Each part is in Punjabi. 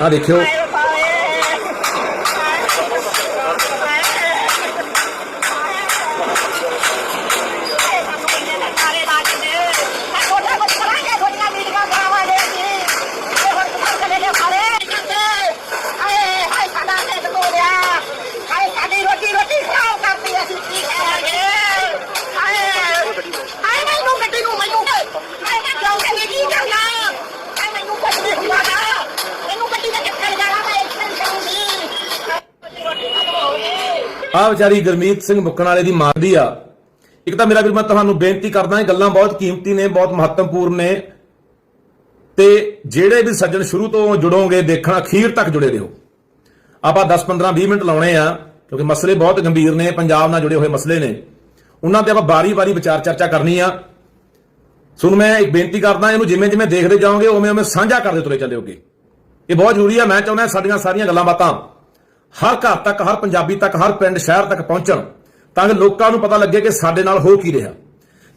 ਆ ਦੇਖਿਓ। ਆ ਵਿਚਾਰੀ ਗੁਰਮੀਤ ਸਿੰਘ ਮੁੱਕਣ ਵਾਲੇ ਦੀ ਮਾਂ ਦੀ ਆ। ਇੱਕ ਤਾਂ ਮੇਰਾ ਵੀਰ, ਮੈਂ ਤੁਹਾਨੂੰ ਬੇਨਤੀ ਕਰਦਾ ਇਹ ਗੱਲਾਂ ਬਹੁਤ ਕੀਮਤੀ ਨੇ, ਬਹੁਤ ਮਹੱਤਵਪੂਰਨ ਨੇ। ਤੇ ਜਿਹੜੇ ਵੀ ਸੱਜਣ ਸ਼ੁਰੂ ਤੋਂ ਜੁੜੋਗੇ, ਦੇਖਣਾ, ਅਖੀਰ ਤੱਕ ਜੁੜੇ ਰਹੋ। ਆਪਾਂ 10 15 20 ਮਿੰਟ ਲਾਉਣੇ ਆ, ਕਿਉਂਕਿ ਮਸਲੇ ਬਹੁਤ ਗੰਭੀਰ ਨੇ, ਪੰਜਾਬ ਨਾਲ ਜੁੜੇ ਹੋਏ ਮਸਲੇ ਨੇ। ਉਹਨਾਂ ਤੇ ਆਪਾਂ ਬਾਰੀ-ਬਾਰੀ ਵਿਚਾਰ ਚਰਚਾ ਕਰਨੀ ਆ। ਸੋ ਮੈਂ ਇੱਕ ਬੇਨਤੀ ਕਰਦਾ, ਇਹਨੂੰ ਜਿਵੇਂ ਜਿਵੇਂ ਦੇਖਦੇ ਜਾਓਗੇ ਉਵੇਂ ਉਵੇਂ ਸਾਂਝਾ ਕਰਦੇ ਤੁਰੇ ਚੱਲਿਓਗੇ ਇਹ ਬਹੁਤ ਜ਼ਰੂਰੀ ਆ, ਮੈਂ ਚਾਹੁੰਦਾ ਸਾਡੀਆਂ ਸਾਰੀਆਂ ਗੱਲਾਂ ਬਾਤਾਂ ਹਰ ਘਰ ਤੱਕ, ਹਰ ਪੰਜਾਬੀ ਤੱਕ, ਹਰ ਪਿੰਡ, ਸ਼ਹਿਰ ਤੱਕ ਪਹੁੰਚਣ ਤਾਂ ਕਿ ਲੋਕਾਂ ਨੂੰ ਪਤਾ ਲੱਗੇ ਕਿ ਸਾਡੇ ਨਾਲ ਹੋ ਕੀ ਰਿਹਾ।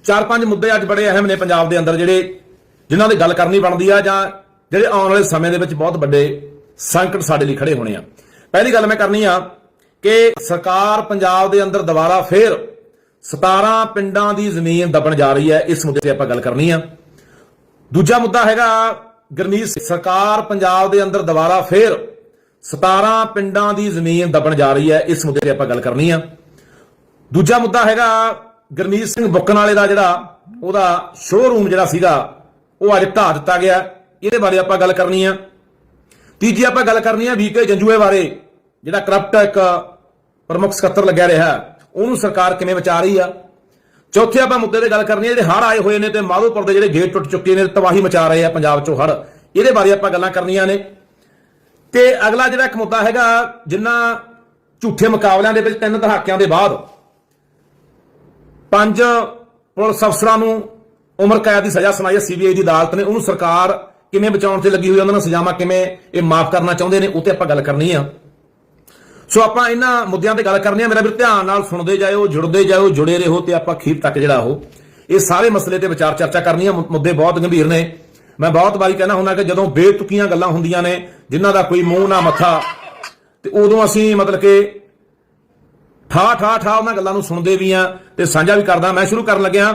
ਚਾਰ ਪੰਜ ਮੁੱਦੇ ਅੱਜ ਬੜੇ ਅਹਿਮ ਨੇ ਪੰਜਾਬ ਦੇ ਅੰਦਰ ਜਿਹੜੇ, ਜਿਨ੍ਹਾਂ ਦੀ ਗੱਲ ਕਰਨੀ ਬਣਦੀ ਆ ਜਾਂ ਜਿਹੜੇ ਆਉਣ ਵਾਲੇ ਸਮੇਂ ਦੇ ਵਿੱਚ ਬਹੁਤ ਵੱਡੇ ਸੰਕਟ ਸਾਡੇ ਲਈ ਖੜੇ ਹੋਣੇ ਆ। ਪਹਿਲੀ ਗੱਲ ਮੈਂ ਕਰਨੀ ਆ ਕਿ ਸਰਕਾਰ ਪੰਜਾਬ ਦੇ ਅੰਦਰ ਦੁਬਾਰਾ ਫੇਰ 17 ਪਿੰਡਾਂ ਦੀ ਜ਼ਮੀਨ ਦਬਣ ਜਾ ਰਹੀ ਹੈ, ਇਸ ਮੁੱਦੇ ਤੇ ਆਪਾਂ ਗੱਲ ਕਰਨੀ ਆ। ਦੂਜਾ ਮੁੱਦਾ ਹੈਗਾ ਗਰਮੀਤ ਸਰਕਾਰ ਪੰਜਾਬ ਦੇ ਅੰਦਰ ਦੁਬਾਰਾ ਫੇਰ 17 ਪਿੰਡਾਂ ਦੀ ਜ਼ਮੀਨ ਦਬਣ ਜਾ ਰਹੀ ਹੈ, ਇਸ ਮੁੱਦੇ ਤੇ ਆਪਾਂ ਗੱਲ ਕਰਨੀ ਆ। ਦੂਜਾ ਮੁੱਦਾ ਹੈਗਾ ਗਰਮੀਤ ਸਿੰਘ ਬੁੱਕਣ ਵਾਲੇ ਦਾ ਜਿਹੜਾ, ਉਹਦਾ ਸ਼ੋਰੂਮ ਜਿਹੜਾ ਸੀਗਾ, ਉਹ ਅੱਜ ਢਾਹ ਦਿੱਤਾ ਗਿਆ। ਇਹਦੇ ਬਾਰੇ ਆਪਾਂ ਗੱਲ ਕਰਨੀ ਆ। ਤੀਜੀ ਆਪਾਂ ਗੱਲ ਕਰਨੀ ਆ ਵੀਕੇ ਜੰਜੂਏ ਬਾਰੇ, ਜਿਹੜਾ ਕਰਪਟ ਇੱਕ ਪ੍ਰਮੁੱਖ ਸਕੱਤਰ ਲੱਗਿਆ ਰਿਹਾ, ਉਹਨੂੰ ਸਰਕਾਰ ਕਿਵੇਂ ਵਿਚਾਰ ਰਹੀ ਆ? ਚੌਥੇ ਆਪਾਂ ਮੁੱਦੇ ਤੇ ਗੱਲ ਕਰਨੀ ਹੈ ਜਿਹੜੇ ਹੜ੍ਹ ਆਏ ਹੋਏ ਨੇ ਤੇ ਮਾਧੋਪੁਰ ਦੇ ਜਿਹੜੇ ਗੇਟ ਟੁੱਟ ਚੁੱਕੇ ਨੇ, ਤਬਾਹੀ ਮਚਾ ਰਹੇ ਆ ਪੰਜਾਬ ਚੋਂ ਹੜ੍ਹ। ਇਹਦੇ ਬਾਰੇ ਆਪਾਂ ਗੱਲਾਂ ਕਰਨੀਆਂ ਨੇ। ਤੇ ਅਗਲਾ ਜਿਹੜਾ ਇੱਕ ਮੁੱਦਾ ਹੈਗਾ, ਜਿੰਨਾ ਝੂਠੇ ਮੁਕਾਬਲਿਆਂ ਦੇ ਵਿੱਚ ਤਿੰਨ ਦਹਾਕਿਆਂ ਦੇ ਬਾਅਦ ਪੰਜ ਪੁਲਿਸ ਅਫਸਰਾਂ ਨੂੰ ਉਮਰ ਕੈਦ ਦੀ ਸਜ਼ਾ ਸੁਣਾਈ ਹੈ, ਸੀਬੀਆਈ ਦੀ ਅਦਾਲਤ ਨੇ। ਉਹਨੂੰ ਸਰਕਾਰ ਕਿਵੇਂ ਬਚਾਉਣ ਤੇ ਲੱਗੀ ਹੋਈ ਉਹਨਾਂ ਨੂੰ ਸਜ਼ਾਵਾਂ ਕਿਵੇਂ ਇਹ ਮਾਫ ਕਰਨਾ ਚਾਹੁੰਦੇ ਨੇ, ਉਹ ਤੇ ਆਪਾਂ ਗੱਲ ਕਰਨੀ ਆ। ਸੋ ਆਪਾਂ ਇਹਨਾਂ ਮੁੱਦਿਆਂ ਤੇ ਗੱਲ ਕਰਨੀ ਆ। ਮੇਰਾ ਵੀਰ, ਧਿਆਨ ਨਾਲ ਸੁਣਦੇ ਜਾਇਓ, ਜੁੜਦੇ ਜਾਇਓ, ਜੁੜੇ ਰਹੋ ਤੇ ਆਪਾਂ ਖੀਰ ਤੱਕ ਜਿਹੜਾ ਉਹ, ਇਹ ਸਾਰੇ ਮਸਲੇ ਤੇ ਵਿਚਾਰ ਚਰਚਾ ਕਰਨੀ ਆ। ਮੁੱਦੇ ਬਹੁਤ ਗੰਭੀਰ ਨੇ। ਮੈਂ ਬਹੁਤ ਵਾਰੀ ਕਹਿੰਦਾ ਹੁੰਦਾ ਕਿ ਜਦੋਂ ਬੇਤੁਕੀਆਂ ਗੱਲਾਂ ਹੁੰਦੀਆਂ ਨੇ, ਜਿਨ੍ਹਾਂ ਦਾ ਕੋਈ ਮੂੰਹ ਨਾ ਮੱਥਾ, ਤੇ ਉਦੋਂ ਅਸੀਂ ਮਤਲਬ ਕਿ ਠਾ ਠਾ ਠਾ ਉਹਨਾਂ ਗੱਲਾਂ ਨੂੰ ਸੁਣਦੇ ਵੀ ਆ ਤੇ ਸਾਂਝਾ ਵੀ ਕਰਦਾ। ਮੈਂ ਸ਼ੁਰੂ ਕਰਨ ਲੱਗਿਆ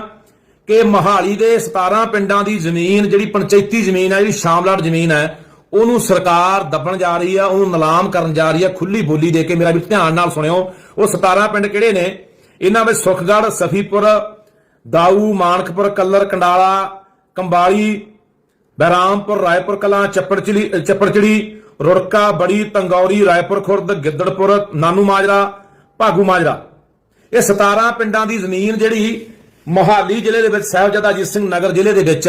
ਕਿ ਮਹਾਲੀ ਦੇ 17 ਪਿੰਡਾਂ ਦੀ ਜ਼ਮੀਨ, ਜਿਹੜੀ ਪੰਚਾਇਤੀ ਜ਼ਮੀਨ ਹੈ, ਜਿਹੜੀ ਸ਼ਾਮਲਾਟ ਜ਼ਮੀਨ ਹੈ, ਉਹਨੂੰ ਸਰਕਾਰ ਦੱਬਣ ਜਾ ਰਹੀ ਆ, ਉਹਨੂੰ ਨਿਲਾਮ ਕਰਨ ਜਾ ਰਹੀ ਆ, ਖੁੱਲੀ ਬੋਲੀ ਦੇ ਕੇ ਮੇਰਾ ਵੀ ਧਿਆਨ ਨਾਲ ਸੁਣਿਓ। ਉਹ 17 ਪਿੰਡ ਕਿਹੜੇ ਨੇ? ਇਹਨਾਂ ਵਿੱਚ ਸੁਖਗੜ੍ਹ, ਸਫੀਪੁਰ, ਦਾਊ, ਮਾਨਕਪੁਰ, ਕੱਲਰ, ਕੰਡਾਲਾ, ਕੰਬਾਲੀ ਬਹਿਰਾਮਪੁਰ, ਰਾਏਪੁਰ, ਕਲਾਂ ਚੱਪੜਚਿੜੀ ਚੱਪੜਚਿੜੀ ਰੁੜਕਾ, ਬੜੀ, ਤੰਗੌਰੀ, ਰਾਏਪੁਰ ਖੁਰਦ, ਗਿੱਦੜਪੁਰ, ਨਾਨੂ ਮਾਜਰਾ, ਭਾਗੂ ਮਾਜਰਾ। ਇਹ 17 ਪਿੰਡਾਂ ਦੀ ਜ਼ਮੀਨ ਜਿਹੜੀ ਮੋਹਾਲੀ ਜ਼ਿਲ੍ਹੇ ਦੇ ਵਿੱਚ, ਸਾਹਿਬਜ਼ਾਦਾ ਅਜੀਤ ਸਿੰਘ ਨਗਰ ਜ਼ਿਲ੍ਹੇ ਦੇ ਵਿੱਚ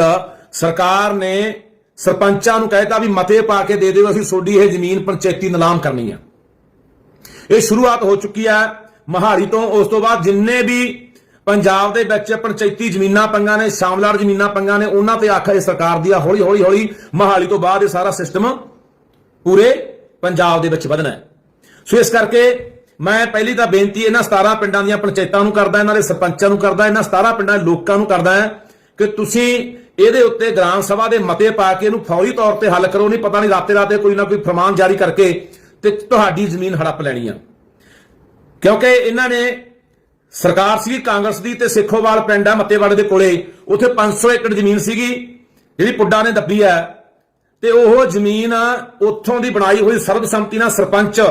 ਸਰਕਾਰ ਨੇ ਸਰਪੰਚਾਂ ਨੂੰ ਕਹਿਤਾ ਵੀ ਮਤੇ ਪਾ ਕੇ ਦੇ ਦਿਓ, ਅਸੀਂ ਤੁਹਾਡੀ ਇਹ ਜ਼ਮੀਨ ਪੰਚਾਇਤੀ ਨਿਲਾਮ ਕਰਨੀ ਆ। ਇਹ ਸ਼ੁਰੂਆਤ ਹੋ ਚੁੱਕੀ ਹੈ ਮਹਾਲੀ ਤੋਂ। ਉਸ ਤੋਂ ਬਾਅਦ ਜਿੰਨੇ ਵੀ ਪੰਜਾਬ ਦੇ ਵਿੱਚ ਪੰਚਾਇਤੀ ਜ਼ਮੀਨਾਂ ਪੰਗਾਂ ਨੇ, ਸ਼ਾਮਲਾਰ ਜ਼ਮੀਨਾਂ ਪੰਗਾਂ ਨੇ, ਉਹਨਾਂ ਤੇ ਆਖਾ ਇਹ ਸਰਕਾਰ ਦੀ ਆ, ਹੌਲੀ ਹੌਲੀ ਹੌਲੀ ਮਹਾਲੀ ਤੋਂ ਬਾਅਦ ਇਹ ਸਾਰਾ ਸਿਸਟਮ ਪੂਰੇ ਪੰਜਾਬ ਦੇ ਵਿੱਚ ਵਧਣਾ ਸੋ ਇਸ ਕਰਕੇ ਮੈਂ ਪਹਿਲੀ ਤਾਂ ਬੇਨਤੀ ਇਹਨਾਂ 17 ਪਿੰਡਾਂ ਦੀਆਂ ਪੰਚਾਇਤਾਂ ਨੂੰ ਕਰਦਾ, ਇਹਨਾਂ ਦੇ ਸਰਪੰਚਾਂ ਨੂੰ ਕਰਦਾ, ਇਹਨਾਂ 17 ਪਿੰਡਾਂ ਦੇ ਲੋਕਾਂ ਨੂੰ ਕਰਦਾ ਕਿ ਤੁਸੀਂ ਇਹਦੇ ਉੱਤੇ ਗ੍ਰਾਮ ਸਭਾ ਦੇ ਮਤੇ ਪਾ ਕੇ ਇਹਨੂੰ ਫੌਰੀ ਤੌਰ ਤੇ ਹੱਲ ਕਰੋ, ਨਹੀਂ ਪਤਾ ਨਹੀਂ ਰਾਤੇ ਰਾਤੇ ਕੋਈ ਨਾ ਕੋਈ ਫਰਮਾਨ ਜਾਰੀ ਕਰਕੇ ਤੇ ਤੁਹਾਡੀ ਜ਼ਮੀਨ ਹੜੱਪ ਲੈਣੀ ਆ। ਕਿਉਂਕਿ ਇਹਨਾਂ ਨੇ ਸਰਕਾਰ ਸੀਗੀ, ਕਾਂਗਰਸ ਦੀ ਤੇ ਸਿੱਖੋਵਾਲ ਪਿੰਡ ਆ, ਮੱਤੇਵਾੜੇ ਦੇ ਕੋਲੇ। ਉੱਥੇ 500 ਏਕੜ ਜ਼ਮੀਨ ਸੀਗੀ, ਜਿਹੜੀ ਪੁੱਡਾ ਨੇ ਦੱਬੀ ਹੈ ਤੇ ਉਹ ਜ਼ਮੀਨ ਉੱਥੋਂ ਦੀ ਬਣਾਈ ਹੋਈ ਸਰਬਸੰਮਤੀ ਨਾਲ ਸਰਪੰਚ।